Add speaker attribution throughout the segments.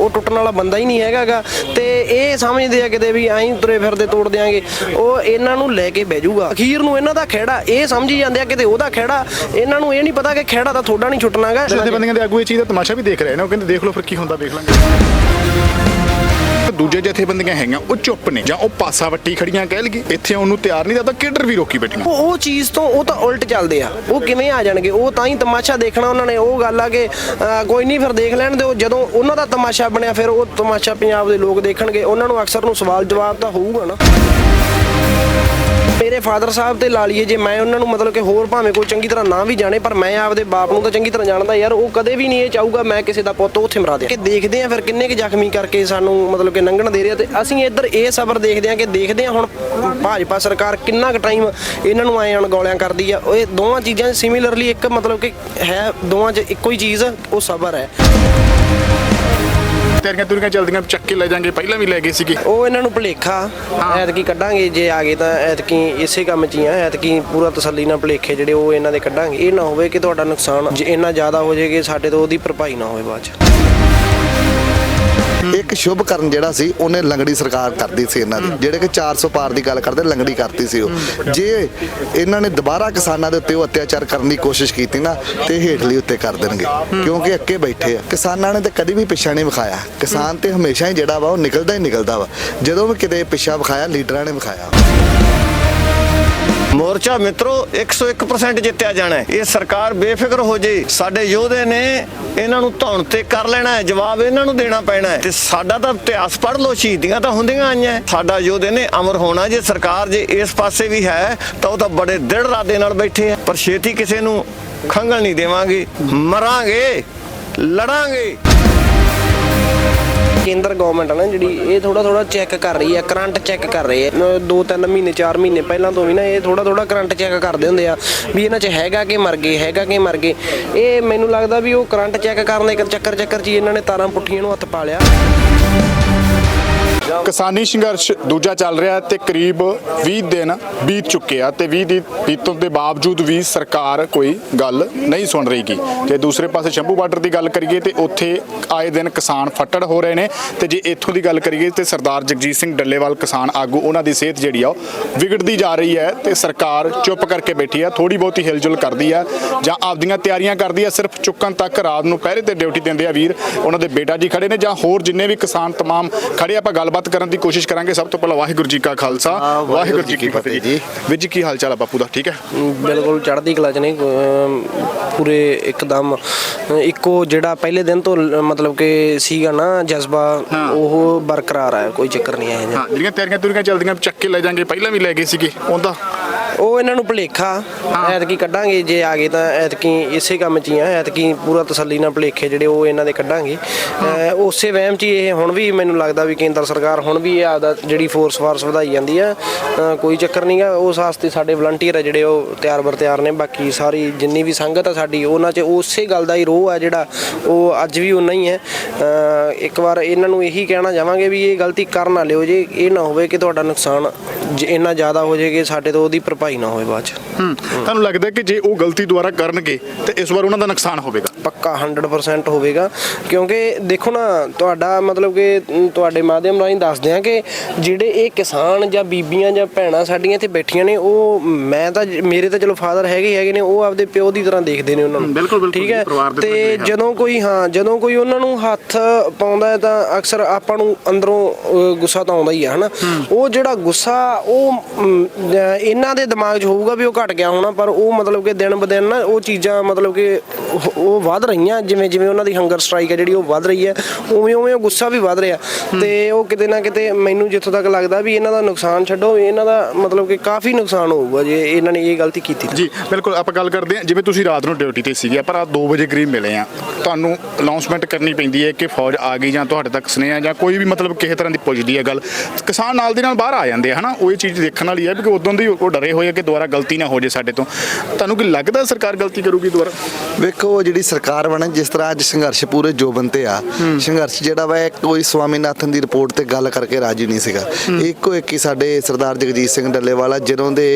Speaker 1: ਉਹ ਟੁੱਟਣ ਵਾਲਾ ਬੰਦਾ ਹੀ ਨਹੀਂ ਹੈਗਾਗਾ। ਤੇ ਇਹ ਸਮਝਦੇ ਆ ਕਿਤੇ ਵੀ ਐਂ ਤੁਰੇ ਫਿਰਦੇ, ਤੋੜ ਦਿਆਂਗੇ। ਉਹ ਇਹਨਾਂ ਨੂੰ ਲੈ ਕੇ ਬਹਿ ਜਾਊਗਾ। ਅਖੀਰ ਨੂੰ ਇਹਨਾਂ ਦਾ ਖਹਿੜਾ, ਇਹ ਸਮਝੀ ਜਾਂਦੇ ਆ ਕਿਤੇ ਉਹਦਾ ਖਹਿੜਾ। ਇਹਨਾਂ ਨੂੰ ਇਹ ਨਹੀਂ ਪਤਾ ਕਿ ਖਹਿੜਾ ਤਾਂ ਤੁਹਾਡਾ ਨਹੀਂ ਛੁੱਟਣਾਗਾ।
Speaker 2: ਜਥੇਬੰਦੀਆਂ ਦੇ ਆਗੂ ਇਹ ਚੀਜ਼ ਦਾ ਤਮਾਸ਼ਾ ਵੀ ਦੇਖ ਰਹੇ ਨੇ। ਉਹ ਕਹਿੰਦੇ, ਦੇਖ ਲਓ ਫਿਰ ਕੀ ਹੁੰਦਾ, ਦੇਖ ਲਾਂਗੇ। ਦੂਜੇ ਜਥੇਬੰਦੀਆਂ ਹੈਗੀਆਂ ਉਹ ਚੁੱਪ ਨੇ ਜਾਂ ਉਹ ਪਾਸਾ ਵੱਟੀ ਖੜੀਆਂ ਕਹਿ ਲਈਏ। ਇੱਥੇ ਉਹਨੂੰ ਤਿਆਰ ਨਹੀਂ ਤਾਂ ਕਿੱਡਰ ਵੀ ਰੋਕੀ ਬੈਠੀਆਂ।
Speaker 1: ਉਹ ਉਹ ਚੀਜ਼ ਤੋਂ ਉਹ ਤਾਂ ਉਲਟ ਚੱਲਦੇ ਆ। ਉਹ ਕਿਵੇਂ ਆ ਜਾਣਗੇ? ਉਹ ਤਾਂ ਹੀ ਤਮਾਸ਼ਾ ਦੇਖਣਾ ਉਹਨਾਂ ਨੇ। ਉਹ ਗੱਲ ਆ ਕਿ ਅਹ, ਕੋਈ ਨਹੀਂ ਫਿਰ ਦੇਖ ਲੈਣ ਦਿਓ। ਜਦੋਂ ਉਹਨਾਂ ਦਾ ਤਮਾਸ਼ਾ ਬਣਿਆ ਫਿਰ ਉਹ ਤਮਾਸ਼ਾ ਪੰਜਾਬ ਦੇ ਲੋਕ ਦੇਖਣਗੇ। ਉਹਨਾਂ ਨੂੰ ਅਕਸਰ ਨੂੰ ਸਵਾਲ ਜਵਾਬ ਤਾਂ ਹੋਊਗਾ ਨਾ। ਮੇਰੇ ਫਾਦਰ ਸਾਹਿਬ ਤੇ ਲਾ ਲਈਏ ਜੇ ਮੈਂ ਉਹਨਾਂ ਨੂੰ ਮਤਲਬ ਕਿ ਹੋਰ ਭਾਵੇਂ ਕੋਈ ਚੰਗੀ ਤਰ੍ਹਾਂ ਨਾ ਵੀ ਜਾਣੇ ਪਰ ਮੈਂ ਆਪਦੇ ਬਾਪ ਨੂੰ ਤਾਂ ਚੰਗੀ ਤਰ੍ਹਾਂ ਜਾਣਦਾ ਯਾਰ ਉਹ ਕਦੇ ਵੀ ਨਹੀਂ ਇਹ ਚਾਹੂਗਾ ਮੈਂ ਕਿਸੇ ਦਾ ਪੁੱਤ ਉੱਥੇ ਮਰਾ ਦਿਆਂ। ਕਿ ਦੇਖਦੇ ਆ ਫਿਰ ਕਿੰਨੇ ਕੁ ਜ਼ਖਮੀ ਕਰਕੇ ਸਾਨੂੰ ਮਤਲਬ ਕਿ ਲੰਘਣ ਦੇ ਰਿਹਾ ਤੇ ਅਸੀਂ ਇੱਧਰ ਇਹ ਸਬਰ ਦੇਖਦੇ ਆ ਕਿ ਦੇਖਦੇ ਆ ਹੁਣ ਭਾਜਪਾ ਸਰਕਾਰ ਕਿੰਨਾ ਕੁ ਟਾਈਮ ਇਹਨਾਂ ਨੂੰ ਐ ਅਣਗੌਲਿਆਂ ਕਰਦੀ ਆ। ਇਹ ਦੋਵਾਂ ਚੀਜ਼ਾਂ ਸਿਮਿਲਰਲੀ ਇੱਕ ਮਤਲਬ ਕਿ ਹੈ ਦੋਵਾਂ 'ਚ ਇੱਕੋ ਹੀ ਚੀਜ਼ ਉਹ ਸਬਰ ਹੈ।
Speaker 2: ਤੇਰੀਆਂ ਤੁਰੀਆਂ ਚਲਦੀਆਂ ਚੱਕ ਕੇ ਲੈ ਜਾਾਂਗੇ ਪਹਿਲਾਂ ਵੀ ਲੈ ਗਏ ਸੀਗੇ।
Speaker 1: ਉਹ ਇਹਨਾਂ ਨੂੰ ਭੁਲੇਖਾ। ਐਤਕੀ ਕੱਢਾਂਗੇ ਜੇ ਆ ਗਏ ਤਾਂ ਐਤਕੀ ਇਸੇ ਕੰਮ 'ਚ ਹੀ ਆ। ਐਤਕੀ ਪੂਰਾ ਤਸੱਲੀ ਨਾਲ ਭੁਲੇਖੇ ਜਿਹੜੇ ਉਹ ਇਹਨਾਂ ਦੇ ਕੱਢਾਂਗੇ। ਇਹ ਨਾ ਹੋਵੇ ਕਿ ਤੁਹਾਡਾ ਨੁਕਸਾਨ ਜੇ ਇੰਨਾ ਜ਼ਿਆਦਾ ਹੋ ਜਾਏਗਾ ਸਾਡੇ ਤੋਂ ਉਹਦੀ ਭਰਪਾਈ ਨਾ ਹੋਵੇ ਬਾਅਦ 'ਚ।
Speaker 3: ਇੱਕ ਸ਼ੁਭ ਕਰਨ ਜਿਹੜਾ ਸੀ ਉਹਨੇ ਲੰਗੜੀ ਸਰਕਾਰ ਕਰਦੀ ਸੀ ਇਹਨਾਂ ਦੀ। ਜਿਹੜੇ ਕਿ 400 ਪਾਰ ਦੀ ਗੱਲ ਕਰਦੇ ਲੰਗੜੀ ਕਰਤੀ ਸੀ ਉਹ। ਜੇ ਇਹਨਾਂ ਨੇ ਦੁਬਾਰਾ ਕਿਸਾਨਾਂ ਦੇ ਉੱਤੇ ਉਹ ਅਤਿਆਚਾਰ ਕਰਨ ਦੀ ਕੋਸ਼ਿਸ਼ ਕੀਤੀ ਨਾ ਤੇ ਹੇਠਲੀ ਉੱਤੇ ਕਰ ਦੇਣਗੇ। ਕਿਉਂਕਿ ਅੱਕੇ ਬੈਠੇ ਆ। ਕਿਸਾਨਾਂ ਨੇ ਤੇ ਕਦੀ ਵੀ ਪਿੱਛਾ ਨਹੀਂ ਵਿਖਾਇਆ। ਕਿਸਾਨ ਤੇ ਹਮੇਸ਼ਾ ਹੀ ਜਿਹੜਾ ਵਾ ਉਹ ਨਿਕਲਦਾ ਹੀ ਨਿਕਲਦਾ ਵਾ। ਜਦੋਂ ਵੀ ਕਿਤੇ ਪਿੱਛਾ ਵਿਖਾਇਆ ਲੀਡਰਾਂ ਨੇ ਵਿਖਾਇਆ।
Speaker 4: ਮੋਰਚਾ ਮਿੱਤਰੋ 101% ਜਿੱਤਿਆ ਜਾਣਾ ਹੈ। ਇਹ ਸਰਕਾਰ ਬੇਫਿਕਰ ਹੋ ਜੇ। ਸਾਡੇ ਯੋਧੇ ਨੇ ਇਹਨਾਂ ਨੂੰ ਧੌਣ ਤੇ ਕਰ ਲੈਣਾ ਹੈ, ਜਵਾਬ ਇਹਨਾਂ ਨੂੰ ਦੇਣਾ ਪੈਣਾ ਹੈ। ਤੇ ਸਾਡਾ ਤਾਂ ਇਤਿਹਾਸ ਪੜ ਲੋ ਸ਼ਹੀਦੀਆਂ ਤਾਂ ਹੁੰਦੀਆਂ ਆਈਆਂ ਸਾਡਾ ਯੋਧੇ ਨੇ ਅਮਰ ਹੋਣਾ, ਜੇ ਸਰਕਾਰ ਜੇ ਇਸ ਪਾਸੇ ਵੀ ਹੈ, ਤਾਂ ਉਹ ਤਾਂ ਬੜੇ ਦ੍ਰਿੜ ਰਾਦੇ ਨਾਲ ਬੈਠੇ ਆ ਪਰ ਛੇਤੀ ਕਿਸੇ ਨੂੰ ਖੰਗਲ ਨਹੀਂ ਦੇਵਾਂਗੇ। ਮਰਾਂਗੇ, ਲੜਾਂਗੇ।
Speaker 1: ਕੇਂਦਰ ਗਵਰਨਮੈਂਟ ਆ ਨਾ ਜਿਹੜੀ, ਇਹ ਥੋੜਾ ਥੋੜਾ ਚੈੱਕ ਕਰ ਰਹੀ ਹੈ ਕਰੰਟ ਚੈੱਕ ਕਰ ਰਹੀ ਹੈ ਅਹ ਦੋ ਤਿੰਨ ਮਹੀਨੇ, ਚਾਰ ਮਹੀਨੇ ਪਹਿਲਾਂ ਤੋਂ ਵੀ ਨਾ ਇਹ ਥੋੜਾ ਥੋੜਾ ਕਰੰਟ ਚੈੱਕ ਕਰਦੇ ਹੁੰਦੇ ਆ ਵੀ ਇਹਨਾਂ 'ਚ ਹੈਗਾ ਕਿ ਮਰ ਗਏ, ਹੈਗਾ ਕਿ ਮਰ ਗਏ। ਇਹ ਮੈਨੂੰ ਲੱਗਦਾ ਵੀ ਉਹ ਕਰੰਟ ਚੈੱਕ ਕਰਨ ਦੇ ਚੱਕਰ ਚੱਕਰ 'ਚ ਹੀ ਇਹਨਾਂ ਨੇ ਤਾਰਾਂ ਪੁੱਠੀਆਂ ਨੂੰ ਹੱਥ ਪਾ ਲਿਆ।
Speaker 2: ਕਿਸਾਨੀ ਸੰਘਰਸ਼ ਦੂਜਾ ਚੱਲ ਰਿਹਾ ਹੈ ਤੇ ਕਰੀਬ 20 ਦਿਨ ਬੀਤ ਚੁੱਕੇ ਆ ਤੇ 20 ਦਿਨ ਬੀਤਣ ਦੇ ਬਾਵਜੂਦ ਵੀ ਸਰਕਾਰ ਕੋਈ ਗੱਲ ਨਹੀਂ ਸੁਣ ਰਹੀਗੀ। ਤੇ ਦੂਸਰੇ ਪਾਸੇ ਸ਼ੰਭੂ ਬਾਰਡਰ ਦੀ ਗੱਲ ਕਰੀਏ ਤੇ ਉੱਥੇ ਆਏ ਦਿਨ ਕਿਸਾਨ ਫੱਟੜ ਹੋ ਰਹੇ ਨੇ ਤੇ ਜੇ ਇੱਥੋਂ ਦੀ ਗੱਲ ਕਰੀਏ ਤੇ ਸਰਦਾਰ ਜਗਜੀਤ ਸਿੰਘ ਡੱਲੇਵਾਲ ਕਿਸਾਨ ਆਗੂ, ਉਹਨਾਂ ਦੀ ਸਿਹਤ ਜਿਹੜੀ ਆ ਉਹ ਵਿਗੜਦੀ ਜਾ ਰਹੀ ਹੈ ਤੇ ਸਰਕਾਰ ਚੁੱਪ ਕਰਕੇ ਬੈਠੀ ਆ ਥੋੜੀ ਬਹੁਤੀ ਹਿਲਜੁਲ ਕਰਦੀ ਆ ਜਾਂ ਆਪਦੀਆਂ ਤਿਆਰੀਆਂ ਕਰਦੀ ਆ, ਸਿਰਫ ਚੁੱਕਣ ਤੱਕ ਰਾਤ ਨੂੰ ਪਹਿਰੇ ਤੇ ਡਿਊਟੀ ਦਿੰਦੇ ਆ ਵੀਰ। ਉਹਨਾਂ ਦੇ ਬੇਟਾ ਜੀ ਖੜੇ ਨੇ ਜਾਂ ਹੋਰ ਜਿੰਨੇ ਵੀ ਕਿਸਾਨ ਤਮਾਮ ਖੜੇ ਆਪਾਂ ਗੱਲਬਾਤ ਕਰਨ ਦੀ ਕੋਸ਼ਿਸ਼ ਕਰਾਂਗੇ। ਸਭ ਤੋਂ ਪਹਿਲਾਂ ਵਾਹਿਗੁਰੂ ਜੀ ਕਾ ਖਾਲਸਾ ਵਾਹਿਗੁਰੂ ਜੀ ਕੀ ਫਤਿਹ ਜੀ। ਵੀਰ ਜੀ ਕੀ ਹਾਲ ਚਾਲ ਆ ਬਾਪੂ ਦਾ? ਠੀਕ ਹੈ?
Speaker 1: ਬਿਲਕੁਲ ਚੜ੍ਹਦੀ ਕਲਾ 'ਚ ਨੇ। ਪੂਰੇ ਇੱਕਦਮ। ਇੱਕੋ ਜਿਹੜਾ ਪਹਿਲੇ ਦਿਨ ਤੋਂ ਮਤਲਬ ਕਿ ਸੀਗਾ ਨਾ ਜਜ਼ਬਾ ਉਹ ਬਰਕਰਾਰ ਹੈ ਕੋਈ ਚੱਕਰ ਨਹੀਂ ਹੈ
Speaker 2: ਹਾਂ ਜਿਹੜੀਆਂ ਤਿਆਰੀਆਂ ਤੁਰੀਆਂ ਚੱਲਦੀਆਂ ਚੱਕ ਕੇ ਲੈ ਜਾਾਂਗੇ। ਪਹਿਲਾਂ ਵੀ ਲੈ ਗਏ ਸੀਗੇ ਉਹਦਾ?
Speaker 1: ਉਹ ਇਹਨਾਂ ਨੂੰ ਭੁਲੇਖਾ। ਐਤਕੀ ਕੱਢਾਂਗੇ ਜੇ ਆ ਗਏ ਤਾਂ ਐਤਕੀ ਇਸੇ ਕੰਮ 'ਚ ਹੀ ਆ। ਐਤਕੀ ਪੂਰਾ ਤਸੱਲੀ ਨਾਲ ਭੁਲੇਖੇ ਜਿਹੜੇ ਉਹ ਇਹਨਾਂ ਦੇ ਕੱਢਾਂਗੇ। ਉਸੇ ਵਹਿਮ 'ਚ ਇਹ ਹੁਣ ਵੀ ਮੈਨੂੰ ਲੱਗਦਾ ਵੀ ਕੇਂਦਰ ਸਰਕਾਰ ਸਰਕਾਰ ਹੁਣ ਵੀ ਇਹ ਆਪਦਾ ਜਿਹੜੀ ਫੋਰਸ ਫਾਰਸ ਵਧਾਈ ਜਾਂਦੀ ਆ ਕੋਈ ਚੱਕਰ ਨਹੀਂ ਨਹੀਂਗਾ ਉਸ ਵਾਸਤੇ ਸਾਡੇ ਵਲੰਟੀਅਰ ਆ ਜਿਹੜੇ ਉਹ ਤਿਆਰ ਬਰ ਤਿਆਰ ਨੇ, ਬਾਕੀ ਸਾਰੀ ਜਿੰਨੀ ਵੀ ਸੰਗਤ ਆ ਸਾਡੀ, ਉਹਨਾਂ 'ਚ ਉਸੇ ਗੱਲ ਦਾ ਹੀ ਰੋਹ ਆ ਜਿਹੜਾ ਉਹ ਅੱਜ ਵੀ ਉਨਾ ਹੀ ਹੈ। ਇੱਕ ਵਾਰ ਇਹਨਾਂ ਨੂੰ ਇਹੀ ਕਹਿਣਾ ਚਾਹਾਂਗੇ ਵੀ ਇਹ ਗਲਤੀ ਕਰ ਨਾ ਲਿਓ ਜੇ, ਇਹ ਨਾ ਹੋਵੇ ਕਿ ਤੁਹਾਡਾ ਨੁਕਸਾਨ ਜੇ ਇੰਨਾ ਜ਼ਿਆਦਾ ਹੋ ਜਾਏਗਾ, ਸਾਡੇ ਤੋਂ ਉਹਦੀ ਭਰਪਾਈ ਨਾ ਹੋਵੇ ਬਾਅਦ ਚ।
Speaker 2: ਤੁਹਾਨੂੰ ਲੱਗਦਾ ਕਿ ਜੇ ਉਹ ਗਲਤੀ ਦੁਆਰਾ ਕਰਨਗੇ, ਤੇ ਇਸ ਵਾਰ ਉਹਨਾਂ ਦਾ ਨੁਕਸਾਨ ਹੋਵੇਗਾ?
Speaker 1: ਪੱਕਾ 100% ਹੋਵੇਗਾ। ਕਿਉਂਕਿ ਦੇਖੋ ਨਾ ਤੁਹਾਡਾ ਮਤਲਬ ਕਿ ਤੁਹਾਡੇ ਮਾਧਿਅਮ ਰਾਹੀਂ ਦੱਸਦੇ ਆ ਕਿ ਜਿਹੜੇ ਇਹ ਕਿਸਾਨ ਜਾਂ ਬੀਬੀਆਂ ਜਾਂ ਭੈਣਾਂ ਸਾਡੀਆਂ ਇੱਥੇ ਬੈਠੀਆਂ ਨੇ ਉਹ ਮੈਂ ਤਾਂ ਮੇਰੇ ਤਾਂ ਚਲੋ ਫਾਦਰ ਹੈਗੇ ਹੈਗੇ ਨੇ ਉਹ ਆਪਦੇ ਪਿਓ ਦੀ ਤਰ੍ਹਾਂ ਦੇਖਦੇ ਨੇ ਉਹਨਾਂ ਨੂੰ।
Speaker 2: ਬਿਲਕੁਲ, ਬਿਲਕੁਲ
Speaker 1: ਠੀਕ ਹੈ? ਤੇ। ਜਦੋਂ ਕੋਈ ਹਾਂ ਜਦੋਂ ਕੋਈ ਉਹਨਾਂ ਨੂੰ ਹੱਥ ਪਾਉਂਦਾ ਤਾਂ ਅਕਸਰ ਆਪਾਂ ਨੂੰ ਅੰਦਰੋਂ ਗੁੱਸਾ ਤਾਂ ਆਉਂਦਾ ਹੀ ਆ ਹਨਾ? ਉਹ ਜਿਹੜਾ ਗੁੱਸਾ ਉਹ ਇਹਨਾਂ ਦੇ ਦਿਮਾਗ 'ਚ ਹੋਊਗਾ ਵੀ ਉਹ ਘਟ ਗਿਆ ਹੋਣਾ ਪਰ ਉਹ ਮਤਲਬ ਕਿ ਦਿਨ ਬ ਦਿਨ ਨਾ ਉਹ ਚੀਜ਼ਾਂ ਮਤਲਬ ਕਿ ਉਹ ਵੱਧ ਰਹੀਆਂ ਜਿਵੇਂ ਜਿਵੇਂ ਉਹਨਾਂ ਦੀ ਹੰਗਰ ਸਟ੍ਰਾਈਕ ਹੈ ਜਿਹੜੀ ਉਹ ਵੱਧ ਰਹੀ ਹੈ ਉਵੇਂ ਉਵੇਂ ਉਹ ਗੁੱਸਾ ਵੀ ਵੱਧ ਰਿਹਾ। ਤੇ ਉਹ ਕਿਤੇ ਨਾ ਕਿਤੇ ਮੈਨੂੰ ਜਿੱਥੋਂ ਤੱਕ ਲੱਗਦਾ ਵੀ ਇਹਨਾਂ ਦਾ ਨੁਕਸਾਨ ਛੱਡੋ ਇਹਨਾਂ ਦਾ ਮਤਲਬ ਕਿ ਕਾਫੀ ਨੁਕਸਾਨ ਹੋਊਗਾ ਜੇ ਇਹਨਾਂ ਨੇ ਇਹ ਗਲਤੀ ਕੀਤੀ।
Speaker 2: ਜੀ ਬਿਲਕੁਲ ਆਪਾਂ ਗੱਲ ਕਰਦੇ ਹਾਂ ਜਿਵੇਂ ਤੁਸੀਂ ਰਾਤ ਨੂੰ ਡਿਊਟੀ ਤੇ ਸੀਗੇ ਪਰ ਆ 2 ਵਜੇ ਕਰੀਬ ਮਿਲੇ ਆ ਤੁਹਾਨੂੰ ਅਨਾਉਂਸਮੈਂਟ ਕਰਨੀ ਪੈਂਦੀ ਹੈ ਕਿ ਫੌਜ ਆ ਗਈ ਜਾਂ ਤੁਹਾਡੇ ਤੱਕ ਸੁਨੇਹਾ ਜਾਂ ਕੋਈ ਵੀ ਮਤਲਬ ਕਿਸੇ ਤਰ੍ਹਾਂ ਦੀ ਪੁੱਜਦੀ ਹੈ ਗੱਲ। ਕਿਸਾਨ ਨਾਲ ਦੀ ਨਾਲ ਬਾਹਰ ਆ ਜਾਂਦੇ ਆ ਹਨਾ? ਉਹ ਇਹ ਚੀਜ਼ ਦੇਖਣ ਵਾਲੀ ਹੈ ਕਿ ਉਦੋਂ ਦੀ ਉਹ ਡਰੇ ਹੋਏ ਆ ਕਿ ਦੁਬਾਰਾ ਗਲਤੀ ਨਾ ਹੋ ਜੇ ਸਾਡੇ ਤੋਂ। ਤੁਹਾਨੂੰ ਕੀ ਲੱਗਦਾ ਸਰਕਾਰ ਗਲਤੀ ਕਰੂਗੀ ਦੁਬਾਰਾ?
Speaker 3: ਵੇਖੋ ਜਿਹੜੀ ਸਰਕਾਰ ਸਰਕਾਰ ਬਣੇ ਜਿਸ ਤਰ੍ਹਾਂ ਅੱਜ ਸੰਘਰਸ਼ ਪੂਰੇ ਜੋਬਨ ਤੇ ਆ। ਸੰਘਰਸ਼ ਜਿਹੜਾ ਵਾ ਇਹ ਕੋਈ ਸਵਾਮੀਨਾਥਨ ਦੀ ਰਿਪੋਰਟ ਤੇ ਗੱਲ ਕਰਕੇ ਰਾਜੀ ਨਹੀਂ ਸੀਗਾ। ਇੱਕੋ ਇੱਕ ਹੀ ਸਾਡੇ ਸਰਦਾਰ ਜਗਜੀਤ ਸਿੰਘ ਡੱਲੇਵਾਲਾ ਜਦੋਂ ਦੇ